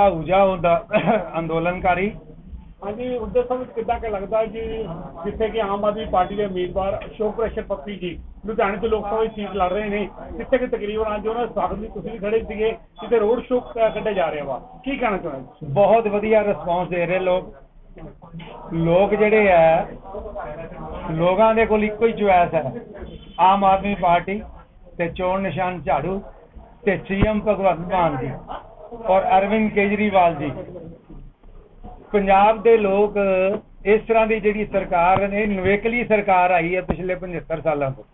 ਹਾਂਜੀ ਸਰ ਕੀ ਨਾਮ ਹੈ ਕ੍ਰਿਸ਼ਨ ਲਾਲ ਆਹੂਜਾ ਹੁੰਦਾ ਅੰਦੋਲਨਕਾਰੀ। ਹਾਂਜੀ ਉਹਦੇ ਸਮਝ ਕਿੱਦਾਂ ਕਿ ਲੱਗਦਾ ਕਿ ਜਿੱਥੇ ਕਿ ਆਮ ਆਦਮੀ ਪਾਰਟੀ ਦੇ ਉਮੀਦਵਾਰ ਅਸ਼ੋਕ ਪ੍ਰਸ਼ਰ ਪੱਪੀ ਜੀ ਲੁਧਿਆਣੇ ਤੋਂ ਲੋਕ ਸਭਾ ਦੀ ਸੀਟ ਲੜ ਰਹੇ ਨੇ ਜਿੱਥੇ ਕਿ ਤਕਰੀਬਨ ਅੱਜ ਉਹਨਾਂ ਦੇ ਸਵਾਗਤ ਲਈ ਤੁਸੀਂ ਵੀ ਖੜੇ ਸੀਗੇ ਜਿੱਥੇ ਰੋਡ ਸ਼ੋਅ ਕੱਢਿਆ ਜਾ ਰਿਹਾ ਵਾ ਕੀ ਕਹਿਣਾ ਚਾਹੁੰਦੇ ਬਹੁਤ ਵਧੀਆ ਰਿਸਪੌਂਸ ਦੇ ਰਹੇ ਲੋਕ। ਲੋਕ ਜਿਹੜੇ ਆ ਲੋਕਾਂ ਦੇ ਕੋਲ ਇੱਕੋ ਹੀ ਚੁਆਇਸ ਹੈ ਆਮ ਆਦਮੀ ਪਾਰਟੀ ਤੇ ਚੋਣ ਨਿਸ਼ਾਨ ਝਾੜੂ ਤੇ ਸੀਐਮ ਭਗਵੰਤ ਮਾਨ ਜੀ। ਔਰ ਅਰਵਿੰਦ ਕੇਜਰੀਵਾਲ ਜੀ। ਪੰਜਾਬ ਦੇ ਲੋਕ ਇਸ ਤਰ੍ਹਾਂ ਦੀ ਜਿਹੜੀ ਸਰਕਾਰ ਨੇ, ਨਵੇਕਲੀ ਸਰਕਾਰ ਆਈ ਹੈ ਪਿਛਲੇ 75 ਸਾਲਾਂ ਤੋਂ,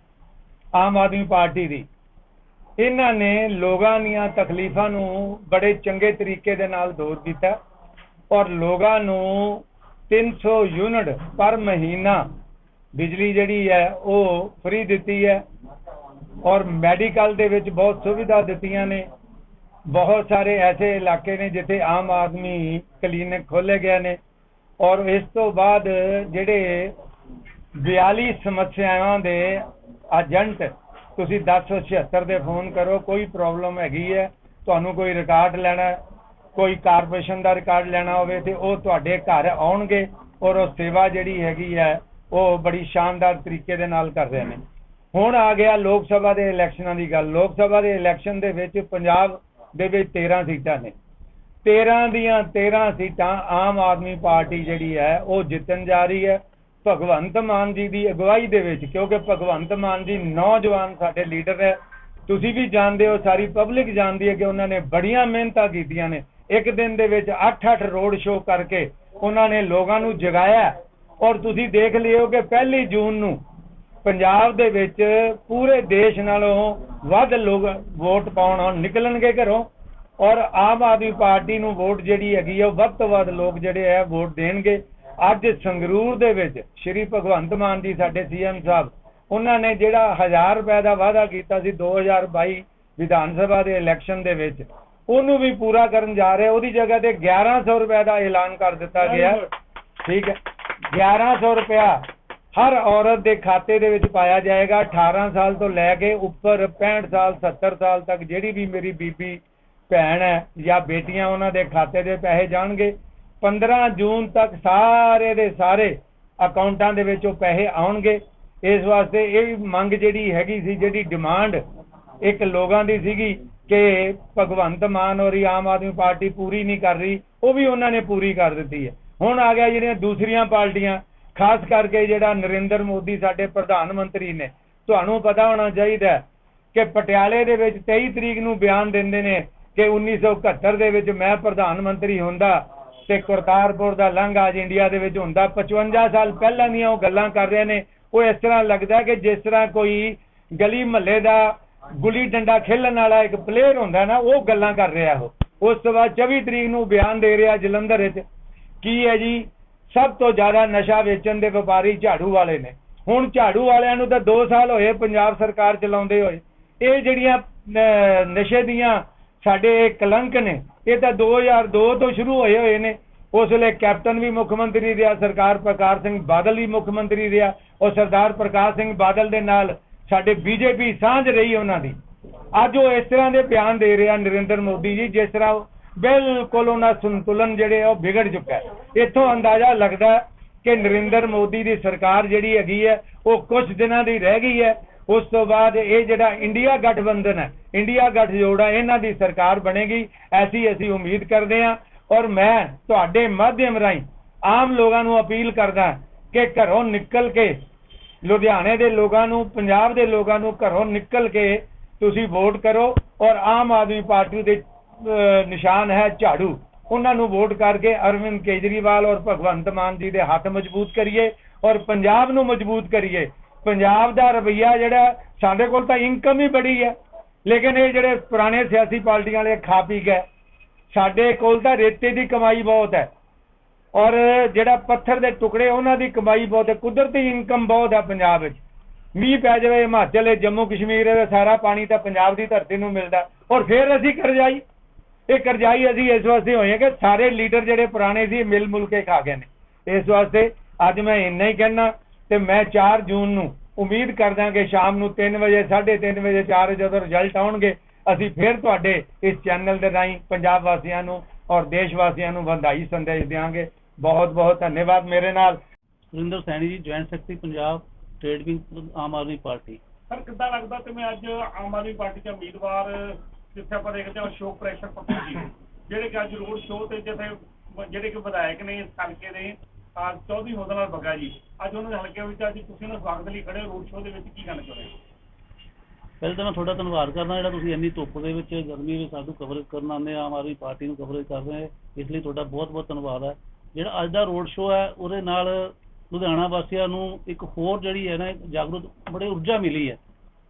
ਆਮ ਆਦਮੀ ਪਾਰਟੀ ਦੀ। ਇਹਨਾਂ ਨੇ ਲੋਕਾਂ ਦੀਆਂ ਤਕਲੀਫਾਂ ਨੂੰ ਬੜੇ ਚੰਗੇ ਤਰੀਕੇ ਦੇ ਨਾਲ ਦੂਰ ਕੀਤਾ ਔਰ ਲੋਕਾਂ ਨੂੰ 300 ਯੂਨਿਟ ਪਰ ਮਹੀਨਾ ਬਿਜਲੀ ਜਿਹੜੀ ਹੈ ਉਹ ਫ੍ਰੀ ਦਿੱਤੀ ਹੈ ਔਰ ਮੈਡੀਕਲ ਦੇ ਵਿੱਚ ਬਹੁਤ ਸੁਵਿਧਾ ਦਿੱਤੀਆਂ ਨੇ। ਬਹੁਤ ਸਾਰੇ ਐਸੇ ਇਲਾਕੇ ਨੇ ਜਿੱਥੇ ਆਮ ਆਦਮੀ ਕਲੀਨਿਕ ਖੋਲੇ ਗਏ ਨੇ ਔਰ ਇਸ ਤੋਂ ਬਾਅਦ ਜਿਹੜੇ 42 ਸਮੱਸਿਆਵਾਂ ਦੇ ਏਜੰਟ ਤੁਸੀਂ 1076 ਦੇ ਫੋਨ ਕਰੋ, ਕੋਈ ਪ੍ਰੋਬਲਮ ਹੈਗੀ ਹੈ, ਤੁਹਾਨੂੰ ਕੋਈ ਰਿਕਾਰਡ ਲੈਣਾ, ਕੋਈ ਕਾਰਪੋਰੇਸ਼ਨ ਦਾ ਰਿਕਾਰਡ ਲੈਣਾ ਹੋਵੇ ਤੇ ਉਹ ਤੁਹਾਡੇ ਘਰ ਆਉਣਗੇ ਔਰ ਉਹ ਸੇਵਾ ਜਿਹੜੀ ਹੈਗੀ ਹੈ, ਉਹ ਬੜੀ ਸ਼ਾਨਦਾਰ ਤਰੀਕੇ ਦੇ ਨਾਲ ਕਰ ਰਹੇ ਨੇ। ਹੁਣ ਆ ਗਿਆ ਲੋਕ ਸਭਾ ਦੇ ਇਲੈਕਸ਼ਨਾਂ ਦੀ ਗੱਲ। ਲੋਕ ਸਭਾ ਦੇ ਇਲੈਕਸ਼ਨ ਦੇ ਵਿੱਚ ਪੰਜਾਬ ਦੇ ਵਿੱਚ 13 ਸੀਟਾਂ ਨੇ। 13 ਦੀਆਂ 13 ਸੀਟਾਂ ਆਮ ਆਦਮੀ ਪਾਰਟੀ ਜਿਹੜੀ ਹੈ, ਉਹ ਜਿੱਤਣ ਜਾ ਰਹੀ ਹੈ। ਭਗਵੰਤ ਮਾਨ ਜੀ ਦੀ ਅਗਵਾਈ ਦੇ ਵਿੱਚ, ਕਿਉਂਕਿ ਭਗਵੰਤ ਮਾਨ ਜੀ ਨੌਜਵਾਨ ਸਾਡੇ ਲੀਡਰ ਹੈ। ਤੁਸੀਂ ਵੀ ਜਾਣਦੇ ਹੋ, ਸਾਰੀ ਪਬਲਿਕ ਜਾਣਦੀ ਹੈ ਕਿ ਉਹਨਾਂ ਨੇ ਬੜੀਆਂ ਮਿਹਨਤਾਂ ਕੀਤੀਆਂ ਨੇ। ਇੱਕ ਦਿਨ ਦੇ ਵਿੱਚ 8-8 ਰੋਡ ਸ਼ੋਅ ਕਰਕੇ ਉਹਨਾਂ ਨੇ ਲੋਕਾਂ ਨੂੰ ਜਗਾਇਆ। ਔਰ ਤੁਸੀਂ ਦੇਖ ਲਿਓ ਕਿ ਪਹਿਲੀ ਜੂਨ ਨੂੰ ਪੰਜਾਬ ਦੇ ਵਿੱਚ ਪੂਰੇ ਦੇਸ਼ ਨਾਲੋਂ ਵੱਧ ਲੋਕ ਵੋਟ ਪਾਉਣ ਨਿਕਲਣਗੇ ਘਰੋਂ ਔਰ ਆਮ ਆਦਮੀ ਪਾਰਟੀ ਨੂੰ ਵੋਟ ਜਿਹੜੀ ਹੈਗੀ ਆ ਉਹ ਵੱਧ ਤੋਂ ਵੱਧ ਲੋਕ ਜਿਹੜੇ ਆ ਵੋਟ ਦੇਣਗੇ। ਅੱਜ ਸੰਗਰੂਰ ਦੇ ਵਿੱਚ ਸ਼੍ਰੀ ਭਗਵੰਤ ਮਾਨ ਜੀ ਸਾਡੇ ਸੀਐਮ ਸਾਹਿਬ ਉਹਨਾਂ ਨੇ ਜਿਹੜਾ 1000 ਰੁਪਏ ਦਾ ਵਾਅਦਾ ਕੀਤਾ ਸੀ 2022 ਵਿਧਾਨ ਸਭਾ ਦੇ ਇਲੈਕਸ਼ਨ ਦੇ ਵਿੱਚ ਉਹਨੂੰ ਵੀ ਪੂਰਾ ਕਰਨ ਜਾ ਰਹੇ ਉਹਦੀ ਜਗ੍ਹਾ ਤੇ 1100 ਰੁਪਏ ਦਾ ਐਲਾਨ ਕਰ ਦਿੱਤਾ ਗਿਆ। ਠੀਕ ਹੈ। 1100 ਰੁਪਇਆ ਹਰ ਔਰਤ ਦੇ ਖਾਤੇ ਦੇ ਵਿੱਚ ਪਾਇਆ ਜਾਏਗਾ 18 ਸਾਲ ਤੋਂ ਲੈ ਕੇ ਉੱਪਰ 65 ਸਾਲ 70 ਸਾਲ ਤੱਕ ਜਿਹੜੀ ਵੀ ਮੇਰੀ ਬੀਬੀ, ਭੈਣ ਹੈ ਜਾਂ ਬੇਟੀਆਂ ਉਹਨਾਂ ਦੇ ਖਾਤੇ ਦੇ ਪੈਸੇ ਜਾਣਗੇ। 15 ਜੂਨ ਤੱਕ ਸਾਰੇ ਦੇ ਸਾਰੇ ਅਕਾਊਂਟਾਂ ਦੇ ਵਿੱਚ ਉਹ ਪੈਸੇ ਆਉਣਗੇ। ਇਸ ਵਾਸਤੇ ਇਹ ਮੰਗ ਜਿਹੜੀ ਹੈਗੀ ਸੀ, ਜਿਹੜੀ ਡਿਮਾਂਡ ਇੱਕ ਲੋਕਾਂ ਦੀ ਸੀਗੀ ਕਿ ਭਗਵੰਤ ਮਾਨ ਔਰ ਆਮ ਆਦਮੀ ਪਾਰਟੀ ਪੂਰੀ ਨਹੀਂ ਕਰ ਰਹੀ, ਉਹ ਵੀ ਉਹਨਾਂ ਨੇ ਪੂਰੀ ਕਰ ਦਿੱਤੀ ਹੈ। ਹੁਣ ਆ ਗਿਆ ਜਿਹੜੀਆਂ ਦੂਸਰੀਆਂ ਪਾਰਟੀਆਂ ਖਾਸ ਕਰਕੇ ਜਿਹੜਾ ਨਰਿੰਦਰ ਮੋਦੀ ਸਾਡੇ ਪ੍ਰਧਾਨ ਮੰਤਰੀ ਨੇ, ਤੁਹਾਨੂੰ ਪਤਾ ਹੋਣਾ ਚਾਹੀਦਾ ਕਿ ਪਟਿਆਲੇ ਦੇ ਵਿੱਚ 23 ਤਰੀਕ ਨੂੰ ਬਿਆਨ ਦਿੰਦੇ ਨੇ ਕਿ 1971 ਦੇ ਵਿੱਚ ਮੈਂ ਪ੍ਰਧਾਨ ਮੰਤਰੀ ਹੁੰਦਾ ਤੇ ਕਰਤਾਰਪੁਰ ਦਾ ਲੰਘ ਅੱਜ ਇੰਡੀਆ ਦੇ ਵਿੱਚ ਹੁੰਦਾ। 55 ਸਾਲ ਪਹਿਲਾਂ ਦੀਆਂ ਉਹ ਗੱਲਾਂ ਕਰ ਰਹੇ ਨੇ। ਉਹ ਇਸ ਤਰ੍ਹਾਂ ਲੱਗਦਾ ਕਿ ਜਿਸ ਤਰ੍ਹਾਂ ਕੋਈ ਗਲੀ ਮਹੱਲੇ ਦਾ ਗੁੱਲੀ ਡੰਡਾ ਖੇਲਣ ਵਾਲਾ ਇੱਕ ਪਲੇਅਰ ਹੁੰਦਾ ਨਾ, ਉਹ ਗੱਲਾਂ ਕਰ ਰਿਹਾ ਉਹ। ਉਸ ਤੋਂ ਬਾਅਦ 24 ਤਰੀਕ ਨੂੰ ਬਿਆਨ ਦੇ ਰਿਹਾ ਜਲੰਧਰ ਵਿੱਚ। ਕੀ ਹੈ ਜੀ? ਸਭ ਤੋਂ ਜ਼ਿਆਦਾ ਨਸ਼ਾ ਵੇਚਣ ਦੇ ਵਪਾਰੀ ਝਾੜੂ ਵਾਲੇ ਨੇ। ਹੁਣ ਝਾੜੂ ਵਾਲਿਆਂ ਨੂੰ ਤਾਂ 2 ਸਾਲ ਹੋਏ ਪੰਜਾਬ ਸਰਕਾਰ ਚਲਾਉਂਦੇ ਹੋਏ। ਇਹ ਜਿਹੜੀਆਂ ਨਸ਼ੇ ਦੀਆਂ ਸਾਡੇ ਕਲੰਕ ਨੇ, ਇਹ ਤਾਂ 2002 ਤੋਂ ਸ਼ੁਰੂ ਹੋਏ ਹੋਏ ਨੇ। ਉਸ ਵੇਲੇ ਕੈਪਟਨ ਵੀ ਮੁੱਖ ਮੰਤਰੀ ਰਿਹਾ, ਸਰਕਾਰ ਪ੍ਰਕਾਸ਼ ਸਿੰਘ ਬਾਦਲ ਵੀ ਮੁੱਖ ਮੰਤਰੀ ਰਿਹਾ। ਔਰ ਸਰਦਾਰ ਪ੍ਰਕਾਸ਼ ਸਿੰਘ ਬਾਦਲ ਦੇ ਨਾਲ ਸਾਡੇ ਬੀਜੇਪੀ ਸਾਂਝ ਰਹੀ ਉਹਨਾਂ ਦੀ। ਅੱਜ ਉਹ ਇਸ ਤਰ੍ਹਾਂ ਦੇ ਬਿਆਨ ਦੇ ਰਿਹਾ ਨਰਿੰਦਰ ਮੋਦੀ ਜੀ, ਜਿਸ ਤਰ੍ਹਾਂ ਉਹ ਬਿਲਕੁਲ ਉਹਨਾਂ ਸੰਤੁਲਨ ਜਿਹੜੇ ਆ ਉਹ ਵਿਗੜ ਚੁੱਕਾ ਹੈ। ਇੱਥੋਂ ਅੰਦਾਜ਼ਾ ਲੱਗਦਾ ਕਿ ਨਰਿੰਦਰ ਮੋਦੀ ਦੀ ਸਰਕਾਰ ਜਿਹੜੀ ਹੈਗੀ ਹੈ, ਉਹ ਕੁਝ ਦਿਨਾਂ ਦੀ ਰਹਿ ਗਈ ਹੈ। ਉਸ ਤੋਂ ਬਾਅਦ ਇਹ ਜਿਹੜਾ ਇੰਡੀਆ ਗਠਬੰਧਨ ਹੈ, ਇੰਡੀਆ ਗਠਜੋੜ ਹੈ, ਇਹਨਾਂ ਦੀ ਸਰਕਾਰ ਬਣੇਗੀ, ਐਸੀ ਅਸੀਂ ਉਮੀਦ ਕਰਦੇ ਹਾਂ। ਔਰ ਮੈਂ ਤੁਹਾਡੇ ਮਾਧਿਅਮ ਰਾਹੀਂ ਆਮ ਲੋਕਾਂ ਨੂੰ ਅਪੀਲ ਕਰਦਾ ਕਿ ਘਰੋਂ ਨਿਕਲ ਕੇ ਲੁਧਿਆਣੇ ਦੇ ਲੋਕਾਂ ਨੂੰ, ਪੰਜਾਬ ਦੇ ਲੋਕਾਂ ਨੂੰ ਘਰੋਂ ਨਿਕਲ ਕੇ ਤੁਸੀਂ ਵੋਟ ਕਰੋ ਔਰ ਆਮ ਆਦਮੀ ਪਾਰਟੀ ਦੇ ਨਿਸ਼ਾਨ ਹੈ ਝਾੜੂ। ਉਹਨਾਂ ਨੂੰ ਵੋਟ ਕਰਕੇ ਅਰਵਿੰਦ ਕੇਜਰੀਵਾਲ ਔਰ ਭਗਵੰਤ ਮਾਨ ਜੀ ਦੇ ਹੱਥ ਮਜ਼ਬੂਤ ਕਰੀਏ ਔਰ ਪੰਜਾਬ ਨੂੰ ਮਜ਼ਬੂਤ ਕਰੀਏ। ਪੰਜਾਬ ਦਾ ਰਵਈਆ ਜਿਹੜਾ, ਸਾਡੇ ਕੋਲ ਤਾਂ ਇਨਕਮ ਹੀ ਬੜੀ ਹੈ। ਲੇਕਿਨ ਇਹ ਜਿਹੜੇ ਪੁਰਾਣੇ ਸਿਆਸੀ ਪਾਰਟੀਆਂ ਵਾਲੇ ਖਾ ਪੀ ਗਏ। ਸਾਡੇ ਕੋਲ ਤਾਂ ਰੇਤੇ ਦੀ ਕਮਾਈ ਬਹੁਤ ਹੈ। ਔਰ ਜਿਹੜਾ ਪੱਥਰ ਦੇ ਟੁਕੜੇ, ਉਹਨਾਂ ਦੀ ਕਮਾਈ ਬਹੁਤ ਹੈ। ਕੁਦਰਤੀ ਇਨਕਮ ਬਹੁਤ ਹੈ ਪੰਜਾਬ ਵਿੱਚ। ਮੀਂਹ ਪੈ ਜਾਵੇ, ਹਿਮਾਚਲ, ਜੰਮੂ, ਕਸ਼ਮੀਰ ਦਾ ਸਾਰਾ ਪਾਣੀ ਤਾਂ ਪੰਜਾਬ ਦੀ ਧਰਤੀ ਨੂੰ ਮਿਲਦਾ। ਔਰ ਫਿਰ ਅਸੀਂ ਕਰ ਜਾਈ ਇਹ ਕਰਜਾਈ ਅਸੀਂ ਇਸ ਵਾਸਤੇ ਹੋਏ ਹਾਂ ਕਿ ਸਾਰੇ ਲੀਡਰ ਜਿਹੜੇ ਪੁਰਾਣੇ ਸੀ ਮਿਲ ਮੁਲ ਕੇ ਖਾ ਗਏ ਨੇ। ਇਸ ਵਾਸਤੇ ਅੱਜ ਮੈਂ ਇੰਨਾ ਹੀ ਕਹਿਣਾ ਤੇ ਮੈਂ 4 ਜੂਨ ਨੂੰ ਉਮੀਦ ਕਰਦਾ ਕਿ ਸ਼ਾਮ ਨੂੰ 3 ਵਜੇ 3:30 ਵਜੇ 4 ਜਦੋਂ ਰਿਜ਼ਲਟ ਆਉਣਗੇ ਅਸੀਂ ਫਿਰ ਤੁਹਾਡੇ ਇਸ ਚੈਨਲ ਦੇ ਰਾਹੀਂ ਪੰਜਾਬ ਵਾਸੀਆਂ ਨੂੰ ਔਰ ਦੇਸ਼ ਵਾਸੀਆਂ ਨੂੰ ਵਧਾਈ ਸੰਦੇਸ਼ ਦਿਆਂਗੇ। ਬਹੁਤ ਬਹੁਤ ਧੰਨਵਾਦ ਮੇਰੇ ਨਾਲ। Surinder Saini ji joint secretary Punjab trade wing Aam Aadmi Party. Sir ਕਿੱਦਾਂ ਲੱਗਦਾ ਤੇ ਮੈਂ ਅੱਜ ਆਮ ਆਦਮੀ ਪਾਰਟੀ ਦੇ ਉਮੀਦਵਾਰ ਜਿੱਥੇ ਆਪਾਂ ਦੇਖਦੇ ਹਾਂ ਅਸ਼ੋਕ ਪ੍ਰੈਸ਼ਰ ਪੱਪੂ ਜਿਹੜੇ ਕਿ ਅੱਜ ਰੋਡ ਸ਼ੋਅ ਤੇ ਜਿੱਥੇ ਜਿਹੜੇ ਕਿ ਵਿਧਾਇਕ ਨੇ ਇਸ ਹਲਕੇ ਦੇ ਆ ਚੌਧਰੀ ਹੋਦਾ ਨਾਲ ਬੱਗਾ ਜੀ। ਅੱਜ ਉਹਨਾਂ ਦੇ ਹਲਕੇ ਵਿੱਚ ਅੱਜ ਤੁਸੀਂ ਉਹਨਾਂ ਸਵਾਗਤ ਲਈ ਖੜੇ ਰੋਡ ਸ਼ੋਅ ਦੇ ਵਿੱਚ ਕੀ ਗੱਲ ਚਾਹੁੰਦੇ ਪਹਿਲੇ ਤਾਂ ਮੈਂ ਤੁਹਾਡਾ ਧੰਨਵਾਦ ਕਰਦਾ ਜਿਹੜਾ ਤੁਸੀਂ ਇੰਨੀ ਧੁੱਪ ਦੇ ਵਿੱਚ ਗਰਮੀ ਵਿੱਚ ਸਾਨੂੰ ਕਵਰੇਜ ਕਰਨ ਆਉਂਦੇ ਆ, ਆਮ ਆਦਮੀ ਪਾਰਟੀ ਨੂੰ ਕਵਰੇਜ ਕਰ ਰਹੇ ਇਸ ਲਈ ਤੁਹਾਡਾ ਬਹੁਤ ਬਹੁਤ ਧੰਨਵਾਦ ਹੈ। ਜਿਹੜਾ ਅੱਜ ਦਾ ਰੋਡ ਸ਼ੋਅ ਹੈ ਉਹਦੇ ਨਾਲ ਲੁਧਿਆਣਾ ਵਾਸੀਆਂ ਨੂੰ ਇੱਕ ਹੋਰ ਜਿਹੜੀ ਹੈ ਨਾ ਜਾਗਰੂਕ ਬੜੇ ਊਰਜਾ ਮਿਲੀ ਹੈ।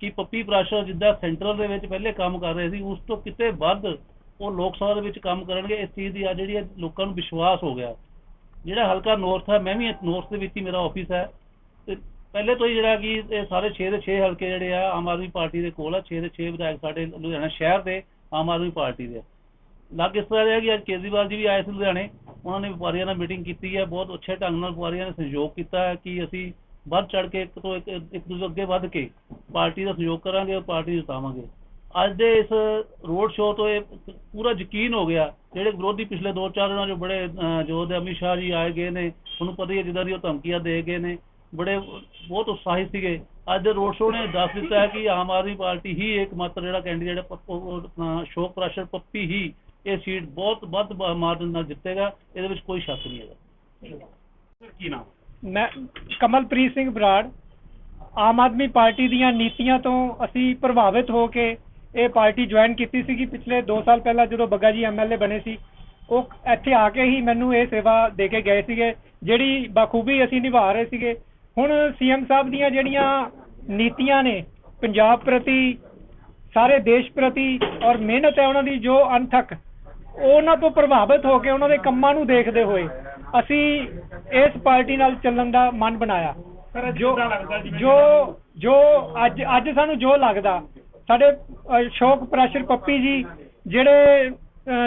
ਕਿ ਪੱਪੀ ਪ੍ਰਾਸ਼ਰ ਜਿੱਦਾਂ ਸੈਂਟਰਲ ਦੇ ਵਿੱਚ ਪਹਿਲੇ ਕੰਮ ਕਰ ਰਹੇ ਸੀ, ਉਸ ਤੋਂ ਕਿਤੇ ਵੱਧ ਉਹ ਲੋਕ ਸਭਾ ਦੇ ਵਿੱਚ ਕੰਮ ਕਰਨਗੇ, ਇਸ ਚੀਜ਼ ਦੀ ਆ ਜਿਹੜੀ ਹੈ ਲੋਕਾਂ ਨੂੰ ਵਿਸ਼ਵਾਸ ਹੋ ਗਿਆ ਜਿਹੜਾ ਹਲਕਾ ਨੌਰਥ ਹੈ, ਮੈਂ ਵੀ ਨੌਰਥ ਦੇ ਵਿੱਚ ਹੀ ਮੇਰਾ ਆਫਿਸ ਹੈ ਤੇ ਪਹਿਲੇ ਤੋਂ ਹੀ ਜਿਹੜਾ ਕਿ ਇਹ ਸਾਰੇ 6 ਦੇ 6 ਹਲਕੇ ਜਿਹੜੇ ਆ, ਆਮ ਆਦਮੀ ਪਾਰਟੀ ਦੇ ਕੋਲ ਆ 6 ਦੇ 6 ਵਿਧਾਇਕ ਸਾਡੇ ਲੁਧਿਆਣਾ ਸ਼ਹਿਰ ਦੇ, ਆਮ ਆਦਮੀ ਪਾਰਟੀ ਦੇ ਆ। ਲੱਗ ਇਸ ਤਰ੍ਹਾਂ ਰਿਹਾ ਕਿ ਅੱਜ ਕੇਜਰੀਵਾਲ ਜੀ ਵੀ ਆਏ ਸੀ ਲੁਧਿਆਣੇ, ਉਹਨਾਂ ਨੇ ਵਪਾਰੀਆਂ ਨਾਲ ਮੀਟਿੰਗ ਕੀਤੀ ਹੈ, ਬਹੁਤ ਅੱਛੇ ਢੰਗ ਨਾਲ ਵਪਾਰੀਆਂ ਨੇ ਸਹਿਯੋਗ ਕੀਤਾ ਹੈ ਕਿ ਅਸੀਂ ਵੱਧ ਚੜ ਕੇ ਇੱਕ ਤੋਂ ਇੱਕ ਇੱਕ ਦੂਜੇ ਅੱਗੇ ਵੱਧ ਕੇ ਪਾਰਟੀ ਦਾ ਸਹਿਯੋਗ ਕਰਾਂਗੇ ਔਰ ਪਾਰਟੀ ਜਿਤਾਵਾਂਗੇ। ਅੱਜ ਦੇ ਇਸ ਰੋਡ ਸ਼ੋਅ ਤੋਂ ਇਹ ਪੂਰਾ ਯਕੀਨ ਹੋ ਗਿਆ ਜਿਹੜੇ ਵਿਰੋਧੀ ਪਿਛਲੇ 2-4 ਦਿਨਾਂ ਜੋ ਬੜੇ ਅਹ, ਜੋ ਦੇ ਅਮਿਤ ਸ਼ਾਹ ਜੀ ਆਏ ਗਏ ਨੇ ਤੁਹਾਨੂੰ ਪਤਾ ਹੀ ਹੈ ਜਿੱਦਾਂ ਦੀ ਉਹ ਧਮਕੀਆਂ ਦੇ ਗਏ ਨੇ ਬੜੇ ਬਹੁਤ ਉਤਸ਼ਾਹਿਤ ਸੀਗੇ। ਅੱਜ ਦੇ ਰੋਡ ਸ਼ੋਅ ਨੇ ਦੱਸ ਦਿੱਤਾ ਹੈ ਕਿ ਆਮ ਆਦਮੀ ਪਾਰਟੀ ਹੀ ਇੱਕ ਮਾਤਰ ਜਿਹੜਾ ਕੈਂਡੀਡੇਟ ਹੈ ਸ਼ੋਕ ਪ੍ਰੈਸ਼ਰ ਪੱਪੀ ਹੀ ਇਹ ਸੀਟ ਬਹੁਤ ਵੱਧ ਮਾਰਜਨ ਨਾਲ ਜਿੱਤੇਗਾ ਇਹਦੇ ਵਿੱਚ ਕੋਈ ਸ਼ੱਕ ਨਹੀਂ ਹੈਗਾ। ਕੀ ਨਾਮ? ਮੈਂ ਕਮਲਪ੍ਰੀਤ ਸਿੰਘ ਬਰਾੜ, ਆਮ ਆਦਮੀ ਪਾਰਟੀ ਦੀਆਂ ਨੀਤੀਆਂ ਤੋਂ ਅਸੀਂ ਪ੍ਰਭਾਵਿਤ ਹੋ ਕੇ ਇਹ ਪਾਰਟੀ ਜੁਆਇਨ ਕੀਤੀ ਸੀਗੀ। ਪਿਛਲੇ 2 ਸਾਲ ਪਹਿਲਾਂ ਜਦੋਂ ਬੱਗਾ ਜੀ ਐਮਐਲਏ ਬਣੇ ਸੀ, ਉਹ ਇੱਥੇ ਆ ਕੇ ਹੀ ਮੈਨੂੰ ਇਹ ਸੇਵਾ ਦੇ ਕੇ ਗਏ ਸੀਗੇ, ਜਿਹੜੀ ਬਾਖੂਬੀ ਅਸੀਂ ਨਿਭਾ ਰਹੇ ਸੀਗੇ। ਹੁਣ ਸੀਐਮ ਸਾਹਿਬ ਦੀਆਂ ਜਿਹੜੀਆਂ ਨੀਤੀਆਂ ਨੇ, ਪੰਜਾਬ ਪ੍ਰਤੀ, ਸਾਰੇ ਦੇਸ਼ ਪ੍ਰਤੀ ਔਰ ਮਿਹਨਤ ਹੈ ਉਹਨਾਂ ਦੀ ਜੋ ਅਣਥਕ, ਉਹਨਾਂ ਤੋਂ ਪ੍ਰਭਾਵਿਤ ਹੋ ਕੇ ਉਹਨਾਂ ਦੇ ਕੰਮਾਂ ਨੂੰ ਦੇਖਦੇ ਹੋਏ ਅਸੀਂ ਇਸ ਪਾਰਟੀ ਨਾਲ ਚੱਲਣ ਦਾ ਮਨ ਬਣਾਇਆ। ਜੋ ਜੀ? ਜੋ ਅੱਜ ਅੱਜ ਸਾਨੂੰ ਜੋ ਲੱਗਦਾ ਸਾਡੇ ਸ਼ੌਕ ਪ੍ਰੈਸ਼ਰ ਪੱਪੀ ਜੀ ਜਿਹੜੇ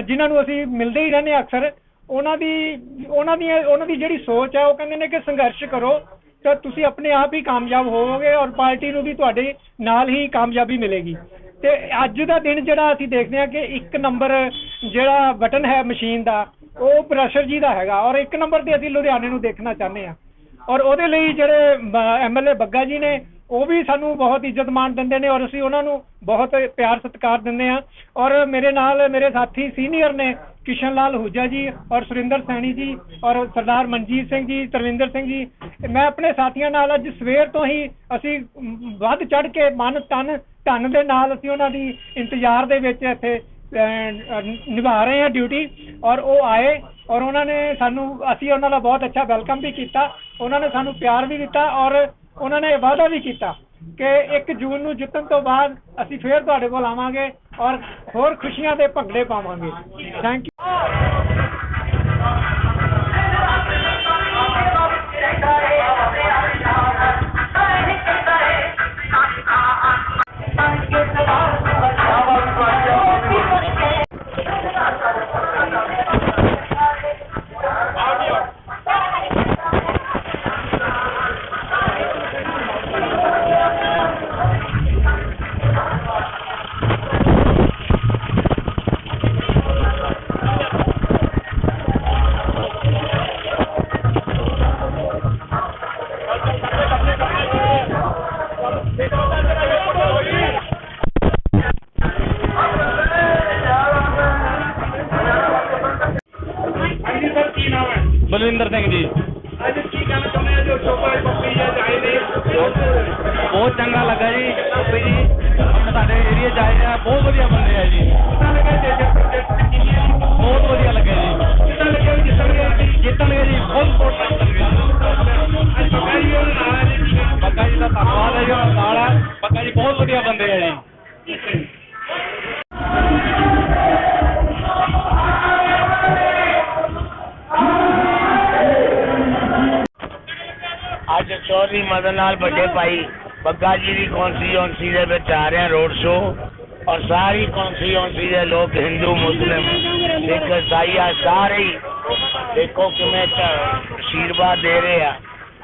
ਜਿਨ੍ਹਾਂ ਨੂੰ ਅਸੀਂ ਮਿਲਦੇ ਹੀ ਰਹਿੰਦੇ ਅਕਸਰ ਉਹਨਾਂ ਦੀ ਉਹਨਾਂ ਦੀ ਉਹਨਾਂ ਦੀ ਜਿਹੜੀ ਸੋਚ ਹੈ ਉਹ ਕਹਿੰਦੇ ਨੇ ਕਿ ਸੰਘਰਸ਼ ਕਰੋ ਤਾਂ ਤੁਸੀਂ ਆਪਣੇ ਆਪ ਹੀ ਕਾਮਯਾਬ ਹੋਵੋਗੇ ਔਰ ਪਾਰਟੀ ਨੂੰ ਵੀ ਤੁਹਾਡੇ ਨਾਲ ਹੀ ਕਾਮਯਾਬੀ ਮਿਲੇਗੀ। ਤੇ ਅੱਜ ਦਾ ਦਿਨ ਜਿਹੜਾ ਅਸੀਂ ਦੇਖਦੇ ਹਾਂ ਕਿ ਇੱਕ ਨੰਬਰ ਜਿਹੜਾ ਬਟਨ ਹੈ ਮਸ਼ੀਨ ਦਾ ਉਹ ਪ੍ਰੈਸ਼ਰ ਜੀ ਦਾ ਹੈਗਾ। ਔਰ ਇੱਕ ਨੰਬਰ ਤੇ ਅਸੀਂ ਲੁਧਿਆਣੇ ਨੂੰ ਦੇਖਣਾ ਚਾਹੁੰਦੇ ਹਾਂ। ਔਰ ਉਹਦੇ ਲਈ ਜਿਹੜੇ ਐਮਐਲਏ ਬੱਗਾ ਜੀ ਨੇ, ਉਹ ਵੀ ਸਾਨੂੰ ਬਹੁਤ ਇੱਜ਼ਤ ਮਾਣ ਦਿੰਦੇ ਨੇ ਔਰ ਅਸੀਂ ਉਹਨਾਂ ਨੂੰ ਬਹੁਤ ਪਿਆਰ ਸਤਿਕਾਰ ਦਿੰਦੇ ਹਾਂ। ਔਰ ਮੇਰੇ ਨਾਲ ਮੇਰੇ ਸਾਥੀ ਸੀਨੀਅਰ ਨੇ ਕਿਸ਼ਨ ਲਾਲ ਹੁਜਾ ਜੀ ਔਰ ਸੁਰਿੰਦਰ ਸੈਣੀ ਜੀ ਔਰ ਸਰਦਾਰ ਮਨਜੀਤ ਸਿੰਘ ਜੀ, ਤਰਵਿੰਦਰ ਸਿੰਘ ਜੀ। ਮੈਂ ਆਪਣੇ ਸਾਥੀਆਂ ਨਾਲ ਅੱਜ ਸਵੇਰ ਤੋਂ ਹੀ ਅਸੀਂ ਵੱਧ ਚੜ ਕੇ ਮਨ, ਤਨ, ਧਨ ਦੇ ਨਾਲ ਅਸੀਂ ਉਹਨਾਂ ਦੀ ਇੰਤਜ਼ਾਰ ਦੇ ਵਿੱਚ ਇੱਥੇ ਨਿਭਾ ਰਹੇ ਹਾਂ ਡਿਊਟੀ ਔਰ ਉਹ ਆਏ ਔਰ ਉਹਨਾਂ ਨੇ ਸਾਨੂੰ, ਅਸੀਂ ਉਹਨਾਂ ਦਾ ਬਹੁਤ ਅੱਛਾ ਵੈਲਕਮ ਵੀ ਕੀਤਾ, ਉਹਨਾਂ ਨੇ ਸਾਨੂੰ ਪਿਆਰ ਵੀ ਦਿੱਤਾ ਔਰ ਉਹਨਾਂ ਨੇ ਵਾਅਦਾ ਵੀ ਕੀਤਾ ਕਿ 1 ਜੂਨ ਨੂੰ ਜਿੱਤਣ ਤੋਂ ਬਾਅਦ ਅਸੀਂ ਫੇਰ ਤੁਹਾਡੇ ਕੋਲ ਆਵਾਂਗੇ ਔਰ ਹੋਰ ਖੁਸ਼ੀਆਂ ਦੇ ਭੰਗੜੇ ਪਾਵਾਂਗੇ। ਥੈਂਕ ਯੂ ਮਦਨ ਲਾਲ ਵੱਡੇ ਭਾਈ ਬੱਗਾ ਜੀ ਦੀ ਕੌਂਸਟੀਚੁਐਂਸੀ ਦੇ ਵਿੱਚ ਆ ਰਿਹਾ ਰੋਡ ਸ਼ੋਅ ਔਰ ਸਾਰੀ ਕੌਂਸਟੀਚੁਐਂਸੀ ਦੇ ਲੋਕ ਹਿੰਦੂ ਮੁਸਲਿਮ ਸਿੱਖ ਈਸਾਈ ਆ ਸਾਰੇ ਹੀ ਦੇਖੋ ਕਿਵੇਂ ਆਸ਼ੀਰਵਾਦ ਦੇ ਰਹੇ ਆ।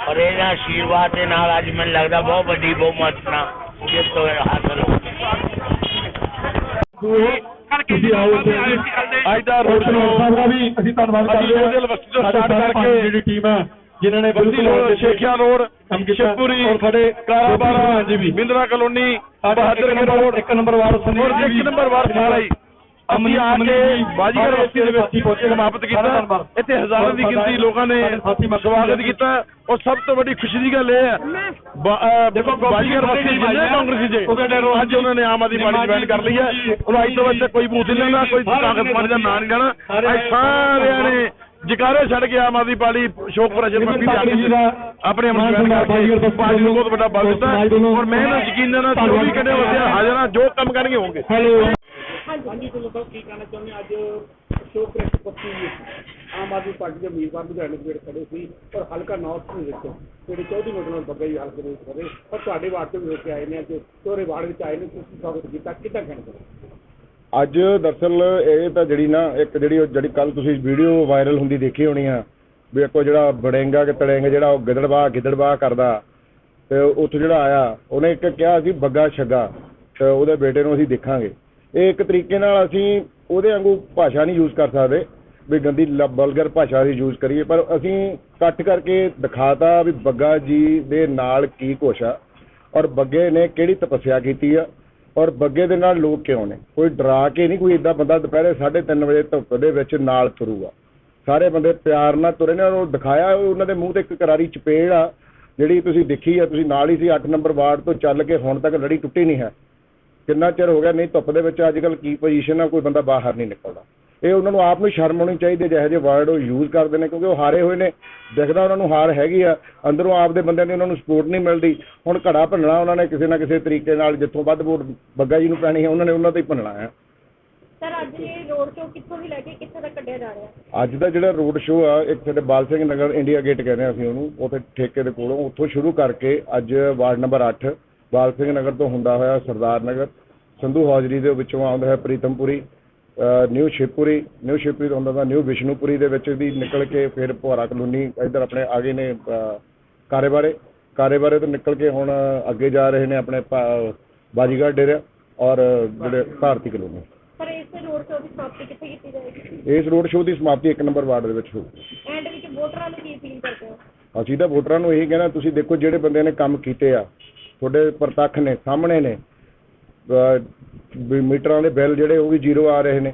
ਔਰ ਇਹਨਾਂ ਆਸ਼ੀਰਵਾਦ ਦੇ ਨਾਲ ਅੱਜ ਮੈਨੂੰ ਲੱਗਦਾ ਬਹੁਤ ਵੱਡੀ ਬਹੁਮਤ ਨਾਲ ਜਿੱਤ ਹੋਇਆ ਹਾਸਲ ਹੋ ਤੁਸੀਂ ਆਓ ਤੇ ਅੱਜ ਦਾ ਰੋਡ ਸ਼ੋਅ ਸਾਹਿਬ ਦਾ ਵੀ ਅਸੀਂ ਧੰਨਵਾਦ ਕਰਦੇ ਹਾਂ। ਤੋਂ ਸਟਾਰਟ ਕਰਕੇ ਜਿਹੜੀ ਟੀਮ ਹੈ ਜਿਨ੍ਹਾਂ ਨੇ ਬਸਤੀ ਰੋਡ ਸ਼ੇਖਿਆ ਰੋਡ ਸ਼ਿਵਪੁਰੀ ਔਰ ਸਾਡੇ ਕਾਰਾਬਾਰਾ ਬਿੰਦਰਾ ਕਲੋਨੀ ਬਹਾਦਰ ਰੋਡ। ਇੱਕ ਨੰਬਰ ਵਾਰਡ ਸੁਨੀਲ ਜੀ ਇੱਕ ਨੰਬਰ ਵਾਰਡ ਸਾਲਾਈ ਅਸੀਂ ਆ ਕੇ ਬਾਜੀਗਰ ਬਸਤੀ ਦੇ ਵਿੱਚ ਸਮਾਪਤ ਕੀਤਾ ਇੱਥੇ ਹਜ਼ਾਰਾਂ ਦੀ ਗਿਣਤੀ ਲੋਕਾਂ ਨੇ ਸਵਾਗਤ ਕੀਤਾ। ਔਰ ਸਭ ਤੋਂ ਵੱਡੀ ਖੁਸ਼ੀ ਦੀ ਗੱਲ ਇਹ ਹੈ। ਦੇਖੋ ਬਾਜੀਗਰ ਬਸਤੀ ਜਿੰਨੇ ਕਾਂਗਰਸੀ ਜੇ ਅੱਜ ਉਹਨਾਂ ਨੇ ਆਮ ਆਦਮੀ ਪਾਰਟੀ ਜੁਆਇਨ ਕਰ ਲਈ ਹੈ। ਉਹ ਅੱਜ ਤੋਂ ਬਾਅਦ ਕੋਈ ਬੂਥ ਨਹੀਂ ਲੈਣਾ ਕੋਈ ਕਾਂਗਰਸ ਪਾਰਟੀ ਦਾ ਨਾਂ ਨਹੀਂ ਲੈਣਾ। ਅੱਜ ਸਾਰਿਆਂ ਨੇ ਜਕਾਰੇ ਛੱਡ ਕੇ ਆਮ ਆਦਮੀ ਪਾਰਟੀ ਸ਼ੋਕ ਪ੍ਰਸ਼ਨ ਮੰਗੀ ਜਾ ਕੇ ਆਪਣੇ ਅਮਰ ਜੁਆਇਨ ਕਰਕੇ ਪਾਰਟੀ ਨੂੰ ਬਹੁਤ ਵੱਡਾ ਬਲ ਦਿੱਤਾ ਔਰ ਮੈਂ ਇਹਨਾਂ ਯਕੀਨ ਨਾਲ 24 ਘੰਟੇ ਵਾਸਤੇ ਹਾਜ਼ਰ ਹਾਂ ਜੋ ਕੰਮ ਕਰਨਗੇ ਹੋਣਗੇ। ਹਾਂਜੀ ਤੁਹਾਨੂੰ ਤਾਂ ਕੀ ਕਹਿਣਾ ਚਾਹੁੰਦੇ ਹੋ? ਅੱਜ ਅਸ਼ੋਕ ਪ੍ਰੈਸ਼ਰ ਪੱਤੀ ਆਮ ਆਦਮੀ ਪਾਰਟੀ ਦੇ ਉਮੀਦਵਾਰ ਲੁਧਿਆਣੇ ਦੇ ਵਿੱਚ ਖੜੇ ਸੀ ਪਰ ਹਲਕਾ ਨਾਰਥ ਦੇ ਵਿੱਚ ਜਿਹੜੇ ਚੌਧਰੀ ਮੋਟਰ ਨਾਲ ਬੱਗਾ ਜੀ ਹਲਕੇ ਦੇ ਵਿੱਚ ਖੜੇ ਪਰ ਤੁਹਾਡੇ ਵਾਰਡ ਤੋਂ ਵੀ ਹੋ ਕੇ ਆਏ ਨੇ ਅੱਜ ਚੋਰੇ ਵਾਰਡ ਵਿੱਚ ਆਏ ਨੇ ਤੁਸੀਂ ਸਵਾਗਤ ਕੀਤਾ। ਕਿੱਦਾਂ ਕਹਿਣਾ ਚਾਹੁੰਦੇ ਹੋ? ਅੱਜ ਦਰਸਲ ਇਹ ਤਾਂ ਜਿਹੜੀ ਨਾ, ਇੱਕ ਜਿਹੜੀ ਉਹ ਜਿਹੜੀ ਕੱਲ ਤੁਸੀਂ ਵੀਡੀਓ ਵਾਇਰਲ ਹੁੰਦੀ ਦੇਖੀ ਹੋਣੀ ਆ, ਵੀ ਇੱਕੋ ਜਿਹੜਾ ਬੜੇਂਗਾ ਕਿ ਤੜੇਂਗਾ ਜਿਹੜਾ ਉਹ ਗਿੱਦੜਵਾ ਗਿੱਦੜਵਾ ਕਰਦਾ। ਤੇ ਉੱਥੋਂ ਜਿਹੜਾ ਆਇਆ, ਉਹਨੇ ਇੱਕ ਕਿਹਾ ਸੀ ਬੱਗਾ ਛੱਗਾ, ਤੇ ਉਹਦੇ ਬੇਟੇ ਨੂੰ ਅਸੀਂ ਦੇਖਾਂਗੇ। ਇਹ ਇੱਕ ਤਰੀਕੇ ਨਾਲ ਅਸੀਂ ਉਹਦੇ ਵਾਂਗੂ ਭਾਸ਼ਾ ਨਹੀਂ ਯੂਜ਼ ਕਰ ਸਕਦੇ, ਵੀ ਗੰਦੀ ਬਲਗਰ ਭਾਸ਼ਾ ਦੀ ਯੂਜ਼ ਕਰੀਏ, ਪਰ ਅਸੀਂ ਕੱਟ ਕਰਕੇ ਦਿਖਾਤਾ ਵੀ ਬੱਗਾ ਜੀ ਦੇ ਨਾਲ ਕੀ ਕੁਛ ਆ, ਔਰ ਬੱਗੇ ਨੇ ਕਿਹੜੀ ਤਪੱਸਿਆ ਕੀਤੀ ਆ। ਔਰ ਬੱਗੇ ਦੇ ਨਾਲ ਲੋਕ ਕਿਉਂ ਨੇ? ਕੋਈ ਡਰਾ ਕੇ ਨਹੀਂ ਕੋਈ ਇਦਾਂ ਬੰਦਾ ਦੁਪਹਿਰੇ 3:30 ਵਜੇ ਧੁੱਪ ਦੇ ਵਿੱਚ ਨਾਲ ਤੁਰੂਗਾ। ਸਾਰੇ ਬੰਦੇ ਪਿਆਰ ਨਾਲ ਤੁਰੇ ਨੇ ਔਰ ਉਹ ਦਿਖਾਇਆ ਉਹਨਾਂ ਦੇ ਮੂੰਹ ਤੇ ਇੱਕ ਕਰਾਰੀ ਚਪੇੜ ਆ, ਜਿਹੜੀ ਤੁਸੀਂ ਦੇਖੀ ਆ, ਤੁਸੀਂ ਨਾਲ ਹੀ ਸੀ 8 ਨੰਬਰ ਵਾਰਡ ਤੋਂ ਚੱਲ ਕੇ ਹੁਣ ਤੱਕ ਲੜੀ ਟੁੱਟੀ ਨਹੀਂ ਹੈ। ਕਿੰਨਾ ਚਿਰ ਹੋ ਗਿਆ ਨਹੀਂ ਧੁੱਪ ਦੇ ਵਿੱਚ ਅੱਜ ਕੱਲ ਕੀ ਪੋਜੀਸ਼ਨ ਆ, ਕੋਈ ਬੰਦਾ ਬਾਹਰ ਨਹੀਂ ਨਿਕਲਦਾ। ਇਹ ਉਹਨਾਂ ਨੂੰ ਆਪ ਨੂੰ ਸ਼ਰਮ ਆਉਣੀ ਚਾਹੀਦੀ ਜਿਹੋ ਜਿਹੇ ਵਰਡ ਉਹ ਯੂਜ਼ ਕਰਦੇ ਨੇ ਕਿਉਂਕਿ ਉਹ ਹਾਰੇ ਹੋਏ ਨੇ। ਦਿਖਦਾ ਉਹਨਾਂ ਨੂੰ ਹਾਰ ਹੈਗੀ ਆ ਅੰਦਰੋਂ ਆਪਦੇ ਬੰਦਿਆਂ ਦੀ ਉਹਨਾਂ ਨੂੰ ਸਪੋਰਟ ਨਹੀਂ ਮਿਲਦੀ। ਹੁਣ ਘੜਾ ਭੰਨਣਾ ਉਹਨਾਂ ਨੇ ਕਿਸੇ ਨਾ ਕਿਸੇ ਤਰੀਕੇ ਨਾਲ ਜਿੱਥੋਂ ਵੱਧ ਵੋਟ ਬੱਗਾ ਜੀ ਨੂੰ ਪੈਣੀ ਹੈ ਉਹਨਾਂ ਨੇ ਉਹਨਾਂ ਤੇ ਹੀ ਭੰਨਣਾ ਹੈ। ਸਰ ਅੱਜ ਇਹ ਰੋਡ ਸ਼ੋਅ ਕਿੱਥੋਂ ਵੀ ਲੈ ਕੇ ਕਿੱਥੇ ਤੱਕ ਕੱਢਿਆ ਜਾ ਰਿਹਾ? ਅੱਜ ਦਾ ਜਿਹੜਾ ਰੋਡ ਸ਼ੋਅ ਆ ਇੱਕ ਸਾਡੇ ਬਾਲ ਸਿੰਘ ਨਗਰ ਇੰਡੀਆ ਗੇਟ ਕਹਿੰਦੇ ਅਸੀਂ ਉਹਨੂੰ ਉੱਥੇ ਠੇਕੇ ਦੇ ਕੋਲੋਂ ਉੱਥੋਂ ਸ਼ੁਰੂ ਕਰਕੇ ਅੱਜ ਵਾਰਡ ਨੰਬਰ 8 ਬਾਲ ਸਿੰਘ ਨਗਰ ਤੋਂ ਹੁੰਦਾ ਹੋਇਆ ਸਰਦਾਰ ਨਗਰ ਸੰਧੂ ਹੌਜਰੀ ਦੇ ਵਿੱਚੋਂ ਆਉਂਦਾ ਹੈ ਪ੍ਰੀਤਮਪੁਰੀ। ਨਿਊ ਸ਼ਿਵਪੁਰੀ ਨਿਊ ਸ਼ਿਵਪੁਰੀ ਤੋਂ ਹੁੰਦਾ ਤਾਂ ਨਿਊ ਵਿਸ਼ਨੂਪੁਰੀ ਦੇ ਵਿੱਚ ਦੀ ਨਿਕਲ ਕੇ ਫਿਰ ਪੁਹਾਰਾ ਕਲੋਨੀ ਇੱਧਰ ਆਪਣੇ ਆਗੇ ਨੇ ਅਹ, ਕਾਰੇਬਾਰੇ। ਕਾਰੇਬਾਰੇ ਤੋਂ ਨਿਕਲ ਕੇ ਹੁਣ ਅੱਗੇ ਜਾ ਰਹੇ ਨੇ ਆਪਣੇ ਬਾਜੀਗਰ ਡੇਰਾ ਔਰ ਜਿਹੜੇ ਭਾਰਤੀ ਕਲੋਨੀ। ਪਰ ਇਸ ਰੋਡ ਸ਼ੋਅ ਦੀ ਸਮਾਪਤੀ ਕਿੱਥੇ ਕੀਤੀ ਜਾਏਗੀ? ਇਸ ਰੋਡ ਸ਼ੋਅ ਦੀ ਸਮਾਪਤੀ ਇੱਕ ਨੰਬਰ ਵਾਰਡ ਦੇ ਵਿੱਚ ਹੋਊਗੀ ਐਂਡ ਵਿੱਚ ਵੋਟਰਾਂ ਨੂੰ ਕੀ ਅਪੀਲ ਕਰਦੇ ਹੋ? ਅਸੀਂ ਤਾਂ ਵੋਟਰਾਂ ਨੂੰ ਇਹੀ ਕਹਿਣਾ ਤੁਸੀਂ ਦੇਖੋ ਜਿਹੜੇ ਬੰਦਿਆਂ ਨੇ ਕੰਮ ਕੀਤੇ ਆ ਤੁਹਾਡੇ ਪ੍ਰਤੱਖ ਨੇ ਸਾਹਮਣੇ ਨੇ ਵੀ ਮੀਟਰਾਂ ਦੇ ਬਿੱਲ ਜਿਹੜੇ ਉਹ ਵੀ ਜ਼ੀਰੋ ਆ ਰਹੇ ਨੇ।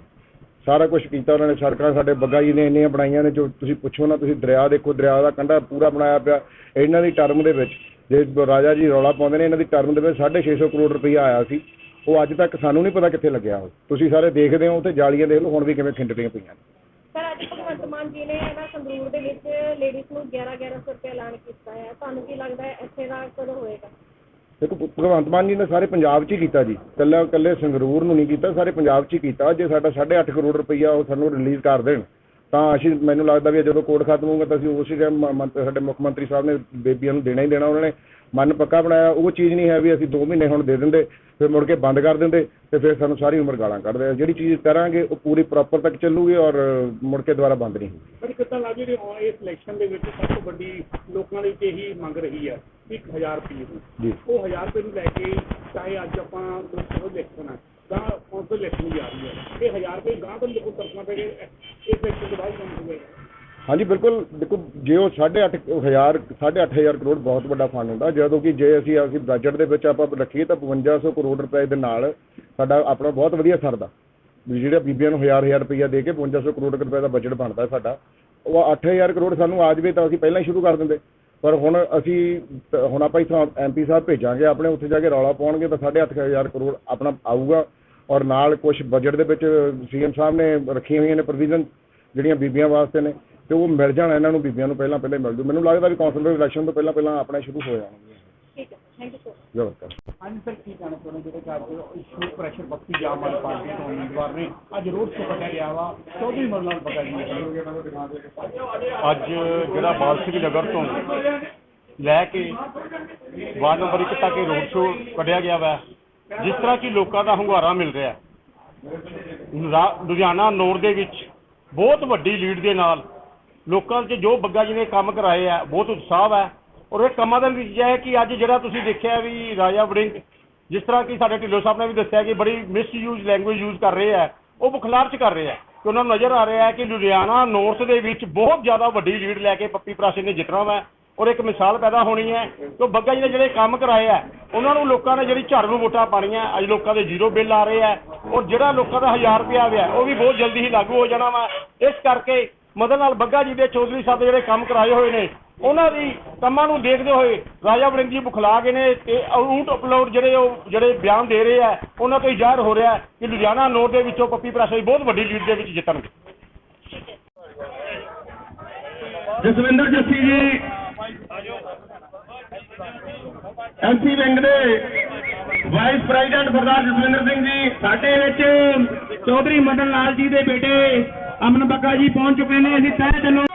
ਸਾਰਾ ਕੁਝ ਕੀਤਾ ਉਹਨਾਂ ਨੇ। ਸੜਕਾਂ ਸਾਡੇ ਬੱਗਾ ਜੀ ਨੇ, ਇੰਨੀਆਂ ਬਣਾਈਆਂ ਨੇ ਜੋ ਤੁਸੀਂ ਪੁੱਛੋ ਨਾ, ਤੁਸੀਂ ਦਰਿਆ ਦੇਖੋ, ਦਰਿਆ ਦਾ ਕੰਢਾ ਪੂਰਾ ਬਣਾਇਆ ਪਿਆ। ਇਹਨਾਂ ਦੀ ਟਰਮ ਦੇ ਵਿੱਚ ਜੇ ਰਾਜਾ ਜੀ ਰੌਲਾ ਪਾਉਂਦੇ ਨੇ, ਇਹਨਾਂ ਦੀ ਟਰਮ ਦੇ ਵਿੱਚ 650 ਕਰੋੜ ਰੁਪਈਆ ਆਇਆ ਸੀ। ਉਹ ਅੱਜ ਤੱਕ ਸਾਨੂੰ ਨਹੀਂ ਪਤਾ ਕਿੱਥੇ ਲੱਗਿਆ ਉਹ। ਤੁਸੀਂ ਸਾਰੇ ਦੇਖਦੇ ਹੋ ਤੇ ਜਾਲੀਆਂ ਦੇਖ ਲਓ, ਹੁਣ ਵੀ ਕਿਵੇਂ ਖਿੰਡਦੀਆਂ ਪਈਆਂ ਨੇ। ਸਰ ਅੱਜ ਭਗਵੰਤ ਮਾਨ ਜੀ ਨੇ ਨਾ ਸੰਗਰੂਰ ਦੇ ਵਿੱਚ ਲੇਡੀਜ਼ ਨੂੰ 11 1100 ਰੁਪਏ ਐਲਾਨ ਕੀਤਾ ਹੈ। ਤੁਹਾਨੂੰ ਕੀ ਲੱਗਦਾ ਹੈ, ਇੱਥੇ ਦਾ ਕਦੋਂ ਹੋਏਗਾ? ਦੇਖੋ, ਭਗਵੰਤ ਮਾਨ ਜੀ ਨੇ ਸਾਰੇ ਪੰਜਾਬ 'ਚ ਹੀ ਕੀਤਾ ਜੀ। ਕੱਲਾ ਕੱਲੇ ਸੰਗਰੂਰ ਨੂੰ ਨਹੀਂ ਕੀਤਾ, ਸਾਰੇ ਪੰਜਾਬ 'ਚ ਹੀ ਕੀਤਾ। ਜੇ ਸਾਡਾ 8.5 ਕਰੋੜ ਰੁਪਈਆ ਉਹ ਸਾਨੂੰ ਰਿਲੀਜ਼ ਕਰ ਦੇਣ, ਤਾਂ ਅਸੀਂ, ਮੈਨੂੰ ਲੱਗਦਾ ਵੀ ਜਦੋਂ ਕੋਡ ਖਤਮ ਹੋਊਗਾ ਤਾਂ ਅਸੀਂ ਉਸੇ ਟਾਈਮ ਸਾਡੇ ਮੁੱਖ ਮੰਤਰੀ ਸਾਹਿਬ ਨੇ ਬੇਬੀਆਂ ਨੂੰ ਦੇਣਾ ਹੀ ਦੇਣਾ ਉਹਨਾਂ ਨੇ। ਮਨ ਪੱਕਾ ਬਣਾਇਆ ਉਹ ਚੀਜ਼ ਨਹੀਂ ਹੈ ਵੀ ਅਸੀਂ 2 ਮਹੀਨੇ ਹੁਣ ਦੇ ਦਿੰਦੇ ਫਿਰ ਮੁੜ ਕੇ ਬੰਦ ਕਰ ਦਿੰਦੇ ਤੇ ਫਿਰ ਸਾਨੂੰ ਸਾਰੀ ਉਮਰ ਗਾਲਾਂ ਕੱਢਦੇ ਆ। ਜਿਹੜੀ ਚੀਜ਼ ਕਰਾਂਗੇ ਉਹ ਪੂਰੀ ਪ੍ਰੋਪਰ ਤੱਕ ਚੱਲੂਗੀ ਔਰ ਮੁੜ ਕੇ ਦੁਬਾਰਾ ਬੰਦ ਨਹੀਂ ਹੋਊਗੀ। ਪਰ ਕਿੱਦਾਂ ਲੱਗਦੀ ਜੀ ਇਸ ਇਲੈਕਸ਼ਨ ਦੇ ਵਿੱਚ ਸਭ ਤੋਂ ਵੱਡੀ ਲੋਕਾਂ ਦੀ ਇਹੀ ਮੰਗ ਰਹੀ ਹੈ 1000 ਰੁਪਏ ਦੀ। ਉਹ 1000 ਰੁਪਏ ਨੂੰ ਲੈ ਕੇ ਚਾਹੇ ਅੱਜ ਆਪਾਂ ਸਭਾ ਇਲੈਕਸ਼ਨ ਹੈ ਤਾਂ ਇਲੈਕਸ਼ਨ ਜਾ ਰਹੀ ਹੈ ਇਹ 1000 ਰੁਪਏ ਗਾਂ ਤੋਂ ਲੋਕ ਤਰਫਾਂ ਪੈ ਗਏ ਇਸ ਇਲੈਕਸ਼ਨ ਤੋਂ ਬਾਅਦ ਕੰਮ ਹਾਂਜੀ, ਬਿਲਕੁਲ। ਦੇਖੋ, ਜੇ ਉਹ 8.5 ਹਜ਼ਾਰ 8.5 ਹਜ਼ਾਰ ਕਰੋੜ ਬਹੁਤ ਵੱਡਾ ਫੰਡ ਹੁੰਦਾ, ਜਦੋਂ ਕਿ ਜੇ ਅਸੀਂ ਅਸੀਂ ਬਜਟ ਦੇ ਵਿੱਚ ਆਪਾਂ ਰੱਖੀਏ ਤਾਂ 5500 ਕਰੋੜ ਰੁਪਏ ਦੇ ਨਾਲ ਸਾਡਾ ਆਪਣਾ ਬਹੁਤ ਵਧੀਆ ਸਰਦਾ। ਵੀ ਜਿਹੜੇ ਬੀਬੀਆਂ ਨੂੰ ਹਜ਼ਾਰ ਹਜ਼ਾਰ ਰੁਪਈਆ ਦੇ ਕੇ 5500 ਕਰੋੜ ਰੁਪਏ ਦਾ ਬਜਟ ਬਣਦਾ ਸਾਡਾ, ਉਹ 8000 ਕਰੋੜ ਸਾਨੂੰ ਆ ਜਾਵੇ ਤਾਂ ਅਸੀਂ ਪਹਿਲਾਂ ਹੀ ਸ਼ੁਰੂ ਕਰ ਦਿੰਦੇ। ਪਰ ਹੁਣ ਅਸੀਂ, ਹੁਣ ਆਪਾਂ ਇੱਥੋਂ ਐਮਪੀ ਸਾਹਿਬ ਭੇਜਾਂਗੇ, ਆਪਣੇ ਉੱਥੇ ਜਾ ਕੇ ਰੌਲਾ ਪਾਉਣਗੇ ਤਾਂ 8.5 ਕਰੋੜ ਆਪਣਾ ਆਊਗਾ। ਔਰ ਨਾਲ ਕੁਝ ਬਜਟ ਦੇ ਵਿੱਚ ਸੀਐਮ ਸਾਹਿਬ ਨੇ ਰੱਖੀਆਂ ਹੋਈਆਂ ਨੇ ਪ੍ਰੋਵੀਜ਼ਨ ਜਿਹੜੀਆਂ ਬੀਬੀਆਂ ਵਾਸਤੇ ਨੇ। ਤੇ ਉਹ ਮਿਲ ਜਾਣਾ ਇਹਨਾਂ ਨੂੰ ਬੀਬੀਆਂ ਨੂੰ ਪਹਿਲਾਂ ਪਹਿਲਾਂ ਹੀ ਮਿਲ ਜੂ। ਮੈਨੂੰ ਲੱਗਦਾ ਵੀ ਕੌਂਸਲ ਦੇ ਇਲੈਕਸ਼ਨ ਤੋਂ ਪਹਿਲਾਂ ਪਹਿਲਾਂ ਆਪਣੇ ਸ਼ੁਰੂ ਹੋ ਜਾਣਗੇ। ਠੀਕ ਹੈ ਥੈਂਕ ਯੂ ਸਰ ਜ਼ਬਰਦਸਤ ਹਾਂਜੀ ਸਰ ਕੀ ਕਹਿਣਾ ਚਾਹੁੰਦੇ ਜਿਹੜੇ ਕਿ ਅੱਜ ਇਸ਼ੂ ਪ੍ਰੈਸ਼ਰ ਬਖਤੀ ਜਾਮ ਵਾਲੀ ਪਾਰਟੀ ਤੋਂ ਉਮੀਦਵਾਰ ਨੇ ਅੱਜ ਰੋਡ ਸ਼ੋਅ ਕੱਢਿਆ ਗਿਆ ਵਾ ਚੌਧਰੀ ਮਰਲਾਲ ਪਤਾ ਜੀ ਅੱਜ ਜਿਹੜਾ ਬਾਲ ਸਿੰਘ ਨਗਰ ਤੋਂ ਲੈ ਕੇ ਵਾਰਡ ਨੰਬਰ 1 ਤੱਕ ਇਹ ਰੋਡ ਸ਼ੋਅ ਕੱਢਿਆ ਗਿਆ ਵਾ ਜਿਸ ਤਰ੍ਹਾਂ ਕਿ ਲੋਕਾਂ ਦਾ ਹੁੰਗਾਰਾ ਮਿਲ ਰਿਹਾ ਲੁਧਿਆਣਾ ਨੌਰ ਦੇ ਵਿੱਚ ਬਹੁਤ ਵੱਡੀ ਲੀਡ ਦੇ ਨਾਲ ਲੋਕਾਂ 'ਚ ਜੋ ਬੱਗਾ ਜੀ ਨੇ ਕੰਮ ਕਰਾਏ ਆ, ਬਹੁਤ ਉਤਸ਼ਾਹ ਹੈ। ਔਰ ਇਹ ਕੰਮਾਂ ਦਾ ਨਤੀਜਾ ਹੈ ਕਿ ਅੱਜ ਜਿਹੜਾ ਤੁਸੀਂ ਦੇਖਿਆ ਵੀ ਰਾਜਾ ਵੜਿੰਗ, ਜਿਸ ਤਰ੍ਹਾਂ ਕਿ ਸਾਡੇ ਢਿੱਲੋਂ ਸਾਹਿਬ ਨੇ ਵੀ ਦੱਸਿਆ ਕਿ ਬੜੀ ਮਿਸਯੂਜ਼ ਲੈਂਗੁਏਜ ਯੂਜ਼ ਕਰ ਰਹੇ ਹੈ ਉਹ ਬੁਖਲਾਰ ਚ ਕਰ ਰਹੇ ਹੈ ਕਿ ਉਹਨਾਂ ਨੂੰ ਨਜ਼ਰ ਆ ਰਿਹਾ ਹੈ ਕਿ ਲੁਧਿਆਣਾ ਨੌਰਥ ਦੇ ਵਿੱਚ ਬਹੁਤ ਜ਼ਿਆਦਾ ਵੱਡੀ ਲੀਡ ਲੈ ਕੇ ਪੱਪੀ ਪ੍ਰਾਸ਼ੀ ਨੇ ਜਿੱਤਣਾ ਵਾ। ਔਰ ਇੱਕ ਮਿਸਾਲ ਪੈਦਾ ਹੋਣੀ ਹੈ ਕਿ ਬੱਗਾ ਜੀ ਨੇ ਜਿਹੜੇ ਕੰਮ ਕਰਾਏ ਆ, ਉਹਨਾਂ ਨੂੰ ਲੋਕਾਂ ਨੇ ਜਿਹੜੀ ਝਾੜੂ ਵੋਟਾਂ ਪਾਣੀਆਂ ਅੱਜ ਲੋਕਾਂ ਦੇ ਜ਼ੀਰੋ ਬਿੱਲ ਆ ਰਹੇ ਆ। ਔਰ ਜਿਹੜਾ ਲੋਕਾਂ ਦਾ 1000 ਰੁਪਇਆ ਆਇਆ, ਉਹ ਵੀ ਬਹੁਤ ਜਲਦੀ ਹੀ ਲਾਗੂ ਹੋ ਜਾਣਾ ਵਾ। ਇਸ ਕਰਕੇ ਮਦਨ ਲਾਲ ਬੱਗਾ ਜੀ ਦੇ ਚੌਧਰੀ ਸਾਹਿਬ ਦੇ ਜਿਹੜੇ ਕੰਮ ਕਰਾਏ ਹੋਏ ਨੇ, ਉਹਨਾਂ ਦੀ ਕੰਮਾਂ ਨੂੰ ਦੇਖਦੇ ਹੋਏ ਰਾਜਾ ਵੜਿੰਗ ਜੀ ਬੁਖਲਾ ਗਏ ਨੇ ਤੇ ਆਊਟ ਅਪਲੋਡ ਜਿਹੜੇ ਉਹ, ਜਿਹੜੇ ਬਿਆਨ ਦੇ ਰਹੇ ਆ, ਉਹਨਾਂ ਤੋਂ ਹੀ ਜ਼ਾਹਰ ਹੋ ਰਿਹਾ ਕਿ ਲੁਧਿਆਣਾ ਨੋਰ ਦੇ ਵਿੱਚੋਂ ਪੱਪੀ ਪ੍ਰਾਸ਼ੀ ਬਹੁਤ ਵੱਡੀ ਲੀਡ ਦੇ ਵਿੱਚ ਜਿੱਤਣਗੇ। ਜਸਵਿੰਦਰ ਜੱਸੀ ਜੀ ਐਮਪੀ ਵਿੰਗ ਦੇ ਵਾਈਸ ਪ੍ਰੈਜ਼ੀਡੈਂਟ ਸਰਦਾਰ ਜਸਵਿੰਦਰ ਸਿੰਘ ਜੀ, ਸਾਡੇ ਵਿੱਚ ਚੌਧਰੀ ਮਦਨ ਲਾਲ ਜੀ ਦੇ ਬੇਟੇ ਅਮਨ ਬੱਗਾ ਜੀ ਪਹੁੰਚ ਚੁੱਕੇ ਨੇ ਅਸੀਂ ਤਹਿ ਦਿਲੋਂ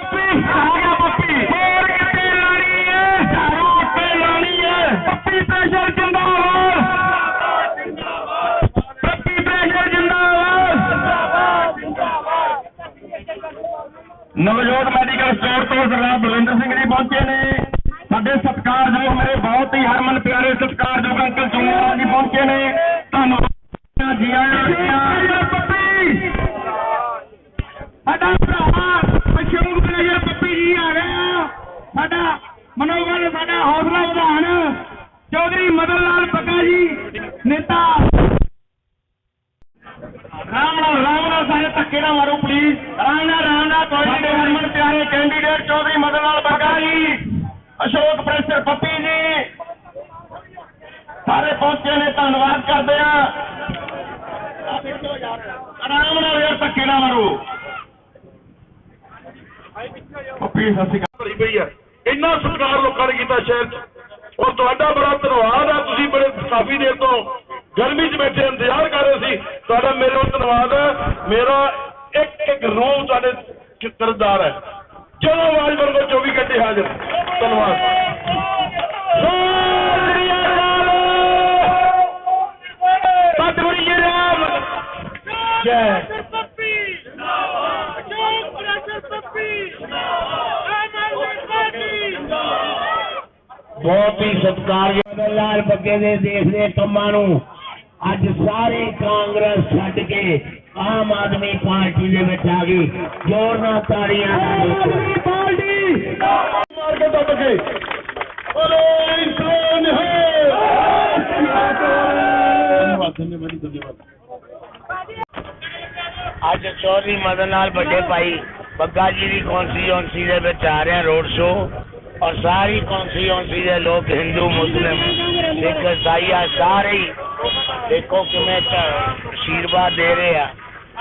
ਚੌਧਰੀ ਮਦਨ ਲਾਲ ਪੱਕਾ ਜੀ ਨੇਤਾ। ਰਾਮ ਨਾਲ ਰਾਮ ਨਾਲ ਸਾਰੇ ਧੱਕੇ ਨਾ ਮਾਰੋ ਪਲੀਜ਼ ਰਾਮ ਨਾਲ ਰਾਮ ਨਾਲ ਕੋਈ ਸਾਡੇ ਹਰਮਨ ਪਿਆਰੇ ਕੈਂਡੀਡੇਟ ਚੌਧਰੀ ਮਦਨ ਲਾਲ ਬੱਗਾ ਜੀ ਅਸ਼ੋਕ ਪ੍ਰੈਸਰ ਪੱਪੀ ਜੀ। ਸਾਰੇ ਪਹੁੰਚੇ ਨੇ ਧੰਨਵਾਦ ਕਰਦੇ ਆ। ਆਰਾਮ ਨਾਲ ਯਾਰ ਧੱਕੇ ਨਾ ਮਾਰੋ। ਪੱਪੀ ਸਤਿ ਸ਼੍ਰੀ ਅਕਾਲ। ਭਰੀ ਪਈ ਹੈ ਇੰਨਾ ਸਤਿਕਾਰ ਲੋਕਾਂ ਨੇ ਕੀਤਾ ਸ਼ਹਿਰ 'ਚ। ਔਰ ਤੁਹਾਡਾ ਬੜਾ ਧੰਨਵਾਦ ਹੈ ਤੁਸੀਂ ਬੜੇ ਕਾਫੀ ਦੇਰ ਤੋਂ ਗਰਮੀ 'ਚ ਬੈਠੇ, ਇੰਤਜ਼ਾਰ ਕਰ ਰਹੇ ਸੀ। ਤੁਹਾਡਾ ਮੇਰੇ ਵੱਲ ਧੰਨਵਾਦ ਹੈ ਮੇਰਾ ਇੱਕ ਇੱਕ ਰੂਹ ਤੁਹਾਡੇ ਚ ਕਰਦਾਰ ਹੈ ਜਦੋਂ ਆਵਾਜ਼ ਬਣ 24 ਘੰਟੇ ਹਾਜ਼ਰ। ਧੰਨਵਾਦ। ਸਤਿਗੁਰੂ ਜੀ ਰਾਮ ਜੈ ਬਹੁਤ ਹੀ ਸਤਿਕਾਰਯੋਗ ਲਾਲ ਬੱਗੇ ਦੇ ਦੇਸ਼ ਦੇ ਕੰਮਾਂ ਨੂੰ ਅੱਜ ਸਾਰੇ ਕਾਂਗਰਸ ਛੱਡ ਕੇ ਆਮ ਆਦਮੀ ਪਾਰਟੀ ਦੇ ਵਿੱਚ ਆ ਗਈ। ਜ਼ੋਰ ਨਾਲ ਤਾੜੀਆਂ ਨਾਲ ਪਾਰਟੀ ਮਾਰ ਕੇ ਦੱਬ ਕੇ ਬੋਲੇ ਇਨਸਾਨ ਹੈ। ਅੱਜ ਚੌਧਰੀ ਮਦਨ ਲਾਲ ਵੱਡੇ ਭਾਈ ਬੱਗਾ ਜੀ ਦੀ ਕੌਂਸਟੀਚੁਐਂਸੀ ਦੇ ਵਿੱਚ ਆ ਰਿਹਾ ਰੋਡ ਸ਼ੋ ਔਰ ਸਾਰੀ ਕੌਂਸਟੀਚੁਐਂਸੀ ਦੇ ਲੋਕ ਹਿੰਦੂ ਮੁਸਲਿਮ। ਸਿੱਖ ਈਸਾਈ ਆ ਸਾਰੇ ਹੀ ਦੇਖੋ ਕਿਵੇਂ ਆਸ਼ੀਰਵਾਦ ਦੇ ਰਹੇ ਆ।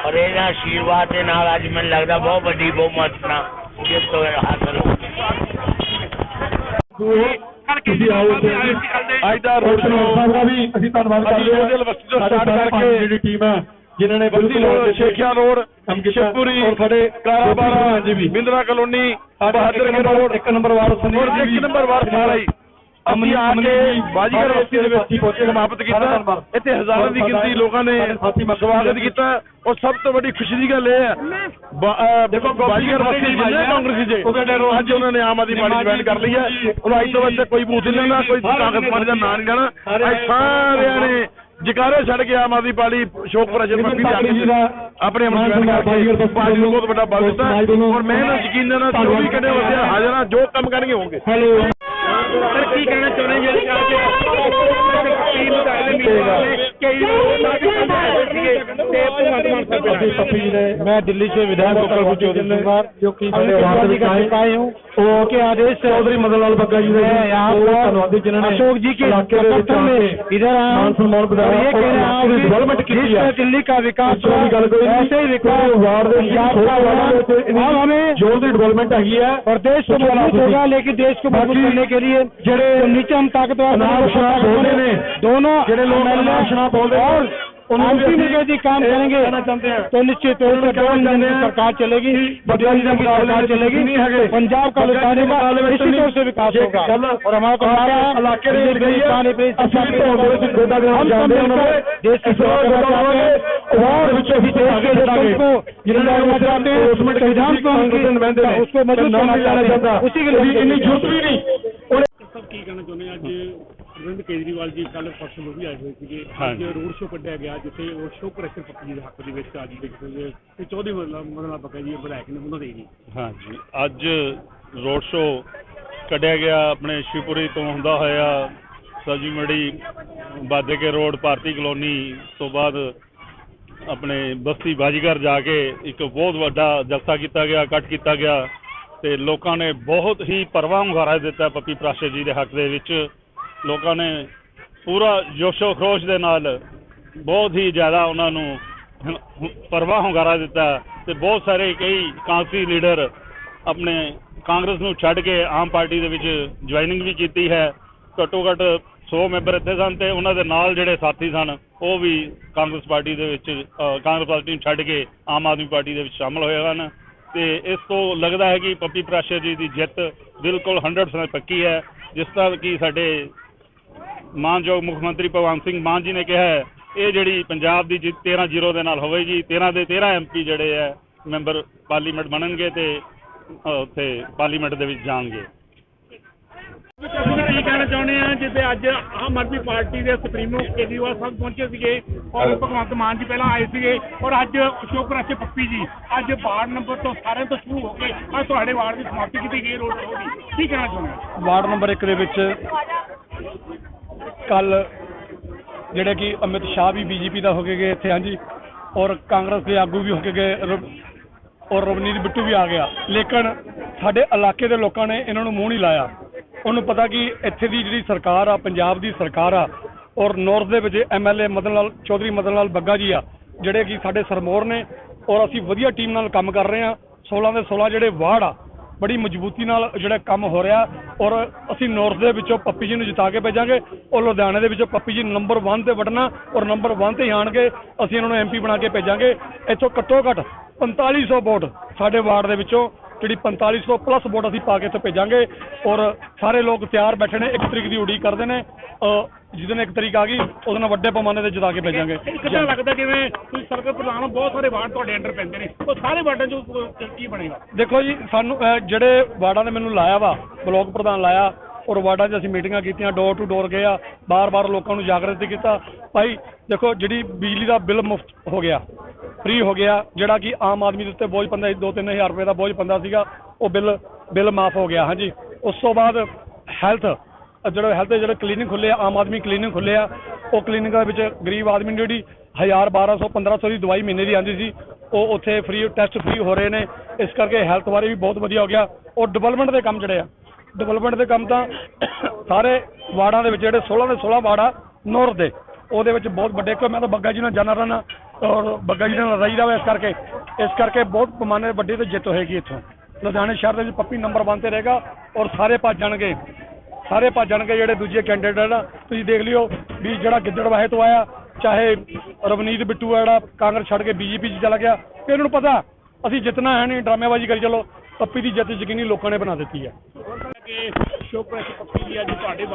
ਔਰ ਇਹਨਾਂ ਆਸ਼ੀਰਵਾਦ ਦੇ ਨਾਲ ਅੱਜ ਮੈਨੂੰ ਲੱਗਦਾ ਬਹੁਤ ਵੱਡੀ ਬਹੁਮਤ ਨਾਲ ਜਿੱਤ ਹੋਏ ਹਾਸਲ ਹੋ ਤੁਸੀਂ ਆਓ ਤੇ ਅੱਜ ਦਾ ਰੋਡ ਸਾਹਿਬ ਦਾ ਵੀ ਅਸੀਂ ਧੰਨਵਾਦ ਕਰਦੇ ਹਾਂ। ਯੂਨੀਵਰਸਿਟੀ ਤੋਂ ਸਾਰੇ ਕਰਕੇ ਜਿਹੜੀ ਟੀਮ ਹੈ ਜਿਨ੍ਹਾਂ ਨੇ ਬੰਦੀ ਰੋਡ ਸ਼ੇਖਿਆ ਰੋਡ ਸ਼ਿਵਪੁਰੀ ਔਰ ਸਾਡੇ ਕਾਰਾਬਾਰਾ ਬਿੰਦਰਾ ਕਲੋਨੀ ਬਹਾਦਰ ਕੇ ਰੋਡ। ਇੱਕ ਨੰਬਰ ਵਾਰਡ ਔਰ ਜੀ ਇੱਕ ਨੰਬਰ ਵਾਰਡ ਸਾਰਾ ਹੀ ਅਸੀਂ ਆ ਕੇ ਬਾਜੀਗਰ ਬਸਤੀ ਦੇ ਵਿੱਚ ਸਮਾਪਤ ਕੀਤਾ। ਇੱਥੇ ਹਜ਼ਾਰਾਂ ਦੀ ਗਿਣਤੀ ਲੋਕਾਂ ਨੇ ਸਵਾਗਤ ਕੀਤਾ। ਔਰ ਸਭ ਤੋਂ ਵੱਡੀ ਖੁਸ਼ੀ ਦੀ ਗੱਲ ਇਹ ਹੈ ਦੇਖੋ ਬਾਜੀਗਰ ਬਸਤੀ ਜਿੰਨੇ ਕਾਂਗਰਸੀ ਜੇ ਅੱਜ ਉਹਨਾਂ ਨੇ ਆਮ ਆਦਮੀ ਪਾਰਟੀ ਜੁਆਇਨ ਕਰ ਲਈ ਹੈ। ਉਹ ਅੱਜ ਤੋਂ ਬਾਅਦ ਕੋਈ ਬੂਥ ਨਹੀਂ ਲੈਣਾ ਕੋਈ ਕਾਂਗਰਸ ਪਾਰਟੀ ਦਾ ਨਾਂ ਨਹੀਂ ਲੈਣਾ। ਅੱਜ ਸਾਰਿਆਂ ਨੇ ਜਕਾਰੇ ਛੱਡ ਕੇ ਆਮ ਆਦਮੀ ਪਾਰਟੀ ਸ਼ੋਕ ਪ੍ਰਸ਼ਨ ਪੱਪੀ ਦੇ ਆਗੇ ਆਪਣੇ ਅਮਰ ਜੁਆਇਨ ਕਰਕੇ ਪਾਰਟੀ ਨੂੰ ਬਹੁਤ ਵੱਡਾ ਬਲ ਦਿੱਤਾ। ਔਰ ਮੈਂ ਇਹਨਾਂ ਯਕੀਨ ਨਾਲ 24 ਘੰਟੇ ਵਾਸਤੇ ਹਾਜ਼ਰ ਜੋ ਕੰਮ ਕਰਨਗੇ ਹੋਣਗੇ। ਹੈਲੋ। ਸਰ ਕੀ ਕਹਿਣਾ ਚਾਹੁੰਦੇ ਜਿਹੜੇ ਅੱਜ ਅਸੀਂ ਪੱਪੀ ਜੀ ਨੇ मैं दिल्ली से विधायक डॉक्टर चौधरी कुमार जो कि मेरे वार्ड में आए हूँ वो के आदेश चौधरी मदन लाल बग्गा जी ने यहाँ पर धन्यवादी जिन्होंने अशोक जी के समर्थन में इधर मान सम्मान बनाया ये कह रहे हैं डेवलपमेंट की है दिल्ली का विकास ऐसे ही विकास वार्ड अब हमें जोर ਦੀ ਡਿਵੈਲਪਮੈਂਟ ਹੈਗੀ ਹੈ और देश को मजबूत होगा लेकिन देश को मजबूत करने के लिए ਜਿਹੜੇ नीचे हम ताकतवर नाम शराब बोलते ने दोनों ਜਿਹੜੇ ਲੋਕ ਨਾਮ शराब बोलते और एमपी में यदि काम करेंगे तो निश्चित तौर पर दो इंजन की सरकार चलेगी बदलाव की सरकार चलेगी पंजाब का लुटाने का इसी तौर से विकास होगा और हमारा तो हमारा हम सब मिलकर देश की सेवा करना चाहते हैं और देश के लोगों को जितना चाहते हैं उसमें संविधान को हम उसको मजबूत करना चाहते हैं उसी के लिए इतनी जरूरत भी नहीं ਸਭ ਕੀ ਕਹਿਣਾ ਚਾਹੁੰਦੇ ਆ ਅੱਜ ਅਰਵਿੰਦ ਕੇਜਰੀਵਾਲ ਜੀ ਕੱਲ ਪਰਸੋਂ ਵੀ ਆਏ ਹੋਏ ਸੀਗੇ। ਅੱਜ। ਰੋਡ ਸ਼ੋਅ ਕੱਢਿਆ ਗਿਆ ਜਿੱਥੇ ਉਹ ਸ਼ੋਅ ਪ੍ਰੈਸ਼ਰ ਪੱਪੀ ਦੇ ਹੱਕ ਦੇ ਵਿੱਚ ਅੱਜ ਦੇ ਤੇ ਚੌਧਰੀ ਮਦਨਾ ਬੱਗਾ ਜੀ ਵਿਧਾਇਕ ਨੇ ਉਹਨਾਂ ਦੇ ਜੀ ਹਾਂਜੀ। ਅੱਜ ਰੋਡ ਸ਼ੋ ਕੱਢਿਆ ਗਿਆ ਆਪਣੇ ਸ਼ਿਵਪੁਰੀ ਤੋਂ ਹੁੰਦਾ ਹੋਇਆ ਸਬਜ਼ੀ ਮੰਡੀ ਬਾਦੇਕੇ ਰੋਡ ਭਾਰਤੀ ਕਲੋਨੀ ਤੋਂ ਬਾਅਦ ਆਪਣੇ ਬਸਤੀ ਬਾਜੀਗਰ ਜਾ ਕੇ ਇੱਕ ਬਹੁਤ ਵੱਡਾ ਜਲਸਾ ਕੀਤਾ ਗਿਆ ਇਕੱਠ ਕੀਤਾ ਗਿਆ ਤੇ ਲੋਕਾਂ ਨੇ ਬਹੁਤ ਹੀ ਪਰਵਾਹ ਹੁੰਗਾਰਾ ਦਿੱਤਾ ਪੱਪੀ ਪ੍ਰਾਸ਼ਰ ਜੀ ਦੇ ਹੱਕ ਦੇ ਵਿੱਚ। ਲੋਕਾਂ ਨੇ ਪੂਰਾ ਜੋਸ਼ੋ ਖਰੋਸ਼ ਦੇ ਨਾਲ ਬਹੁਤ ਹੀ ਜ਼ਿਆਦਾ ਉਹਨਾਂ ਨੂੰ ਹੁ- ਪਰਵਾਹ ਹੁੰਗਾਰਾ ਦਿੱਤਾ ਤੇ ਬਹੁਤ ਸਾਰੇ ਕਈ ਕਾਂਗਰਸੀ ਲੀਡਰ ਆਪਣੇ ਕਾਂਗਰਸ ਨੂੰ ਛੱਡ ਕੇ ਆਮ ਪਾਰਟੀ ਦੇ ਵਿੱਚ ਜੁਆਇਨਿੰਗ ਵੀ ਕੀਤੀ ਹੈ। ਘੱਟੋ ਘੱਟ 100 ਮੈਂਬਰ ਇੱਥੇ ਸਨ ਤੇ ਉਹਨਾਂ ਦੇ ਨਾਲ ਜਿਹੜੇ ਸਾਥੀ ਸਨ, ਉਹ ਵੀ ਕਾਂਗਰਸ ਪਾਰਟੀ ਦੇ ਵਿੱਚ ਕਾਂਗਰਸ ਪਾਰਟੀ ਨੂੰ ਛੱਡ ਕੇ ਆਮ ਆਦਮੀ ਪਾਰਟੀ ਦੇ ਵਿੱਚ ਸ਼ਾਮਲ ਹੋਏ ਹਨ। ਤੇ ਇਸ ਤੋਂ ਲੱਗਦਾ ਹੈ ਕਿ ਪੱਪੀ ਪ੍ਰਾਸ਼ਰ ਜੀ ਦੀ ਜਿੱਤ ਬਿਲਕੁਲ 100% ਪੱਕੀ ਹੈ। ਜਿਸ ਤਰ੍ਹਾਂ ਕਿ ਸਾਡੇ ਮਾਨਯੋਗ ਮੁੱਖ ਮੰਤਰੀ ਭਗਵੰਤ ਸਿੰਘ ਮਾਨ ਜੀ ਨੇ ਕਿਹਾ ਹੈ ਇਹ ਜਿਹੜੀ ਪੰਜਾਬ ਦੀ ਜਿੱਤ 13 ਜ਼ੀਰੋ ਦੇ ਨਾਲ ਹੋਵੇਗੀ 13 ਦੇ 13 ਐਮਪੀ ਜਿਹੜੇ ਹੈ ਮੈਂਬਰ ਪਾਰਲੀਮੈਂਟ ਬਣਨਗੇ ਤੇ ਉੱਥੇ ਪਾਰਲੀਮੈਂਟ ਦੇ ਵਿੱਚ ਜਾਣਗੇ। ਤੁਸੀਂ ਕੀ ਕਹਿਣਾ ਚਾਹੁੰਦੇ ਆ ਜਿੱਥੇ ਅੱਜ ਆਮ ਆਦਮੀ ਪਾਰਟੀ ਦੇ ਸੁਪਰੀਮੋ ਕੇਜਰੀਵਾਲ ਸਾਹਿਬ ਪਹੁੰਚੇ ਸੀਗੇ ਔਰ ਭਗਵੰਤ ਮਾਨ ਜੀ ਪਹਿਲਾਂ ਆਏ ਸੀਗੇ ਔਰ ਅੱਜ ਅਸ਼ੋਕ ਰਾਸ਼ੇ ਪੱਪੀ ਜੀ ਅੱਜ ਵਾਰਡ ਨੰਬਰ ਤੋਂ ਸਾਰਿਆਂ ਤੋਂ ਸ਼ੁਰੂ ਹੋ ਕੇ ਅੱਜ ਤੁਹਾਡੇ ਵਾਰਡ ਦੀ ਸਮਾਪਤੀ ਕੀਤੀ ਗਈ ਰੋਡ ਸ਼ੋਅ ਦੀ। ਕੀ ਕਹਿਣਾ ਚਾਹੁੰਦੇ ਆ ਵਾਰਡ ਨੰਬਰ 1 ਦੇ ਵਿੱਚ ਕੱਲ ਜਿਹੜੇ ਕਿ ਅਮਿਤ ਸ਼ਾਹ ਵੀ ਬੀਜੇਪੀ ਦਾ ਹੋ ਕੇ ਗਏ ਇੱਥੇ, ਹਾਂਜੀ, ਔਰ ਕਾਂਗਰਸ ਦੇ ਆਗੂ ਵੀ ਹੋ ਕੇ ਗਏ, ਰ- ਔਰ ਰਵਨੀਤ ਬਿੱਟੂ ਵੀ ਆ ਗਿਆ। ਲੇਕਿਨ ਸਾਡੇ ਇਲਾਕੇ ਦੇ ਲੋਕਾਂ ਨੇ ਇਹਨਾਂ ਨੂੰ ਮੂੰਹ ਨਹੀਂ ਲਾਇਆ। ਉਹਨੂੰ ਪਤਾ ਕਿ ਇੱਥੇ ਦੀ ਜਿਹੜੀ ਸਰਕਾਰ ਆ, ਪੰਜਾਬ ਦੀ ਸਰਕਾਰ ਆ, ਔਰ ਨਾਰਥ ਦੇ ਵਿੱਚ ਐਮਐਲਏ ਮਦਨ ਲਾਲ, ਚੌਧਰੀ ਮਦਨ ਲਾਲ ਬੱਗਾ ਜੀ ਆ, ਜਿਹੜੇ ਕਿ ਸਾਡੇ ਸਰਮੋਰ ਨੇ, ਔਰ ਅਸੀਂ ਵਧੀਆ ਟੀਮ ਨਾਲ ਕੰਮ ਕਰ ਰਹੇ ਆ 16 ਦੇ 16 ਜਿਹੜੇ ਵਾਰਡ ਆ ਬੜੀ ਮਜ਼ਬੂਤੀ ਨਾਲ ਜਿਹੜਾ ਕੰਮ ਹੋ ਰਿਹਾ ਔਰ ਅਸੀਂ ਨਾਰਥ ਦੇ ਵਿੱਚੋਂ ਪੱਪੀ ਜੀ ਨੂੰ ਜਿਤਾ ਕੇ ਭੇਜਾਂਗੇ ਔਰ ਲੁਧਿਆਣੇ ਦੇ ਵਿੱਚੋਂ ਪੱਪੀ ਜੀ ਨੰਬਰ 1 ਤੇ ਵੜਨਾ ਔਰ ਨੰਬਰ 1 ਤੇ ਹੀ ਆਣਗੇ, ਅਸੀਂ ਇਹਨਾਂ ਨੂੰ ਐਮਪੀ ਬਣਾ ਕੇ ਭੇਜਾਂਗੇ। ਇੱਥੋਂ ਘੱਟੋ ਘੱਟ 4500 ਵੋਟ ਸਾਡੇ ਵਾਰਡ ਦੇ ਵਿੱਚੋਂ ਜਿਹੜੀ 4500 ਪਲੱਸ ਵੋਟ ਅਸੀਂ ਪਾ ਕੇ ਇੱਥੇ ਭੇਜਾਂਗੇ ਔਰ ਸਾਰੇ ਲੋਕ ਤਿਆਰ ਬੈਠੇ ਨੇ ਇੱਕ ਤਰੀਕ ਦੀ ਉਡੀਕ ਕਰਦੇ ਨੇ ਜਿਸ ਦਿਨ ਇੱਕ ਤਰੀਕ ਆ ਗਈ ਉਹਦੇ ਨਾਲ ਵੱਡੇ ਪੈਮਾਨੇ ਤੇ ਜਿਤਾ ਕੇ ਭੇਜਾਂਗੇ। ਕਿੱਦਾਂ ਲੱਗਦਾ ਜਿਵੇਂ ਤੁਸੀਂ ਸਰਕਲ ਪ੍ਰਧਾਨ ਹੋ ਬਹੁਤ ਸਾਰੇ ਵਾਰਡ ਤੁਹਾਡੇ ਅੰਡਰ ਪੈਂਦੇ ਨੇ ਉਹ ਸਾਰੇ ਵਾਰਡਾਂ 'ਚ ਕੀ ਬਣੇਗਾ? ਦੇਖੋ ਜੀ ਸਾਨੂੰ ਜਿਹੜੇ ਵਾਰਡਾਂ ਨੇ ਮੈਨੂੰ ਲਾਇਆ ਵਾ ਬਲਾਕ ਪ੍ਰਧਾਨ ਲਾਇਆ ਔਰ ਵਾਰਡਾਂ 'ਚ ਅਸੀਂ ਮੀਟਿੰਗਾਂ ਕੀਤੀਆਂ ਡੋਰ ਟੂ ਡੋਰ ਗਏ ਆ ਬਾਰ-ਬਾਰ ਲੋਕਾਂ ਨੂੰ ਜਾਗਰਤ ਕੀਤਾ। ਭਾਈ ਦੇਖੋ ਜਿਹੜੀ ਬਿਜਲੀ ਦਾ ਬਿੱਲ ਮੁਫਤ ਹੋ ਗਿਆ ਫ੍ਰੀ ਹੋ ਗਿਆ, ਜਿਹੜਾ ਕਿ ਆਮ ਆਦਮੀ ਦੇ ਉੱਤੇ ਬੋਝ ਪੰਦਾ ਸੀ 2-3000 ਰੁਪਏ ਦਾ ਬੋਝ ਪੰਦਾ ਸੀਗਾ, ਉਹ ਬਿੱਲ ਬਿੱਲ ਮਾਫ ਹੋ ਗਿਆ, ਹਾਂਜੀ। ਉਸ ਤੋਂ ਬਾਅਦ ਹੈਲਥ ਜਿਹੜਾ ਹੈਲਥ ਦੇ ਜਿਹੜੇ ਕਲੀਨਿਕ ਖੁੱਲੇ ਆ, ਆਮ ਆਦਮੀ ਕਲੀਨਿਕ ਖੁੱਲੇ ਆ, ਉਹ ਕਲੀਨਿਕ ਦੇ ਵਿੱਚ ਗਰੀਬ ਆਦਮੀ ਨੂੰ ਜਿਹੜੀ 1000 1200 1500 ਦੀ ਦਵਾਈ ਮਹੀਨੇ ਦੀ ਆਉਂਦੀ ਸੀ, ਉਹ ਉੱਥੇ ਫ੍ਰੀ ਟੈਸਟ ਫ੍ਰੀ ਹੋ ਰਹੇ ਨੇ। ਇਸ ਕਰਕੇ ਹੈਲਥ ਬਾਰੇ ਵੀ ਬਹੁਤ ਵਧੀਆ ਹੋ ਗਿਆ। ਔਰ ਡਿਵੈਲਪਮੈਂਟ ਦੇ ਕੰਮ ਜਿਹੜੇ ਆ ਡਿਵੈਲਪਮੈਂਟ ਦੇ ਕੰਮ ਤਾਂ ਸਾਰੇ ਵਾਰਡਾਂ ਦੇ ਵਿੱਚ ਜਿਹੜੇ 16 ਦੇ 16 ਵਾਰਡ ਆ ਨੌਰਥ ਦੇ, ਉਹਦੇ ਵਿੱਚ ਬਹੁਤ ਵੱਡੇ ਕੋਈ ਮੈਂ ਤਾਂ ਬੱਗਾ ਜੀ ਨਾਲ ਜਾਣਾ ਰਹਿਣਾ ਔਰ ਬੱਗਾ ਜੀ ਨਾਲ ਰਹੀਦਾ ਵਾ ਇਸ ਕਰਕੇ ਇਸ ਕਰਕੇ ਬਹੁਤ ਪਮਾਨੇ ਵੱਡੀ ਤੇ ਜਿੱਤ ਹੋਏਗੀ ਇੱਥੋਂ। ਲੁਧਿਆਣੇ ਸ਼ਹਿਰ ਦੇ ਵਿੱਚ ਪੱਪੀ ਨੰਬਰ 1 ਤੇ ਰਹੇਗਾ ਔਰ ਸਾਰੇ ਭੱਜ ਜਾਣਗੇ। ਸਾਰੇ ਭੱਜ ਜਾਣਗੇ ਜਿਹੜੇ ਦੂਜੇ ਕੈਂਡੀਡੇਟ ਆ ਤੁਸੀਂ ਦੇਖ ਲਿਓ ਵੀ ਜਿਹੜਾ ਗਿੱਦੜਵਾਹੇ ਤੋਂ ਆਇਆ ਚਾਹੇ ਰਵਨੀਤ ਬਿੱਟੂ ਆ ਜਿਹੜਾ ਕਾਂਗਰਸ ਛੱਡ ਕੇ ਬੀਜੇਪੀ 'ਚ ਚਲਾ ਗਿਆ ਤੇ ਇਹਨਾਂ ਨੂੰ ਪਤਾ ਅਸੀਂ ਜਿੱਤਣਾ ਹੈ ਨਹੀਂ ਡਰਾਮੇਬਾਜ਼ੀ ਕਰੀ ਚਲੋ ਪੱਪੀ ਦੀ ਜਿੱਤ ਯਕੀਨੀ ਲੋਕਾਂ ਨੇ ਬਣਾ ਦਿੱਤੀ ਹੈ ਕਿ ਪੱਪੀ ਅੱਜ ਤੁਹਾਡੇ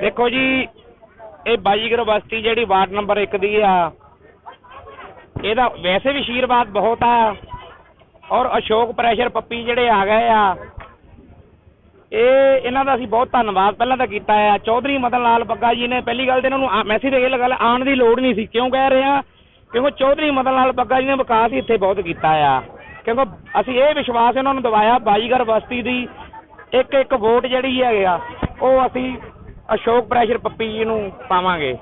ਦੇਖੋ ਜੀ ਇਹ ਬਾਜੀਗਰ ਬਸਤੀ ਜਿਹੜੀ ਵਾਰਡ ਨੰਬਰ 1 ਦੀ ਆ, ਇਹਦਾ ਵੈਸੇ ਵੀ ਆਸ਼ੀਰਵਾਦ ਬਹੁਤ ਆ ਔਰ ਅਸ਼ੋਕ ਪ੍ਰੈਸ਼ਰ ਪੱਪੀ ਜਿਹੜੇ ਆ ਗਏ ਆ, ਇਹ ਇਹਨਾਂ ਦਾ ਅਸੀਂ ਬਹੁਤ ਧੰਨਵਾਦ ਪਹਿਲਾਂ ਤਾਂ ਕੀਤਾ ਆ। ਚੌਧਰੀ ਮਦਨ ਲਾਲ ਬੱਗਾ ਜੀ ਨੇ ਪਹਿਲੀ ਗੱਲ ਤੇ ਇਹਨਾਂ ਨੂੰ ਮੈਸੇਜ ਇਹ ਗੱਲ ਆਉਣ ਦੀ ਲੋੜ ਨਹੀਂ ਸੀ। ਕਿਉਂ ਕਹਿ ਰਹੇ ਆ? ਕਿਉਂਕਿ ਚੌਧਰੀ ਮਦਨ ਲਾਲ ਬੱਗਾ ਜੀ ਨੇ ਵਿਕਾਸ ਇੱਥੇ ਬਹੁਤ ਕੀਤਾ ਆ। ਕਿਉਂਕਿ ਅਸੀਂ ਇਹ ਵਿਸ਼ਵਾਸ ਇਹਨਾਂ ਨੂੰ ਦਿਵਾਇਆ ਬਾਈਗਰ ਬਸਤੀ ਦੀ ਇੱਕ ਇੱਕ ਵੋਟ ਜਿਹੜੀ ਹੈਗੀ ਉਹ ਅਸੀਂ ਅਸ਼ੋਕ ਪ੍ਰੈਸ਼ਰ ਪੱਪੀ ਜੀ ਨੂੰ ਪਾਵਾਂਗੇ।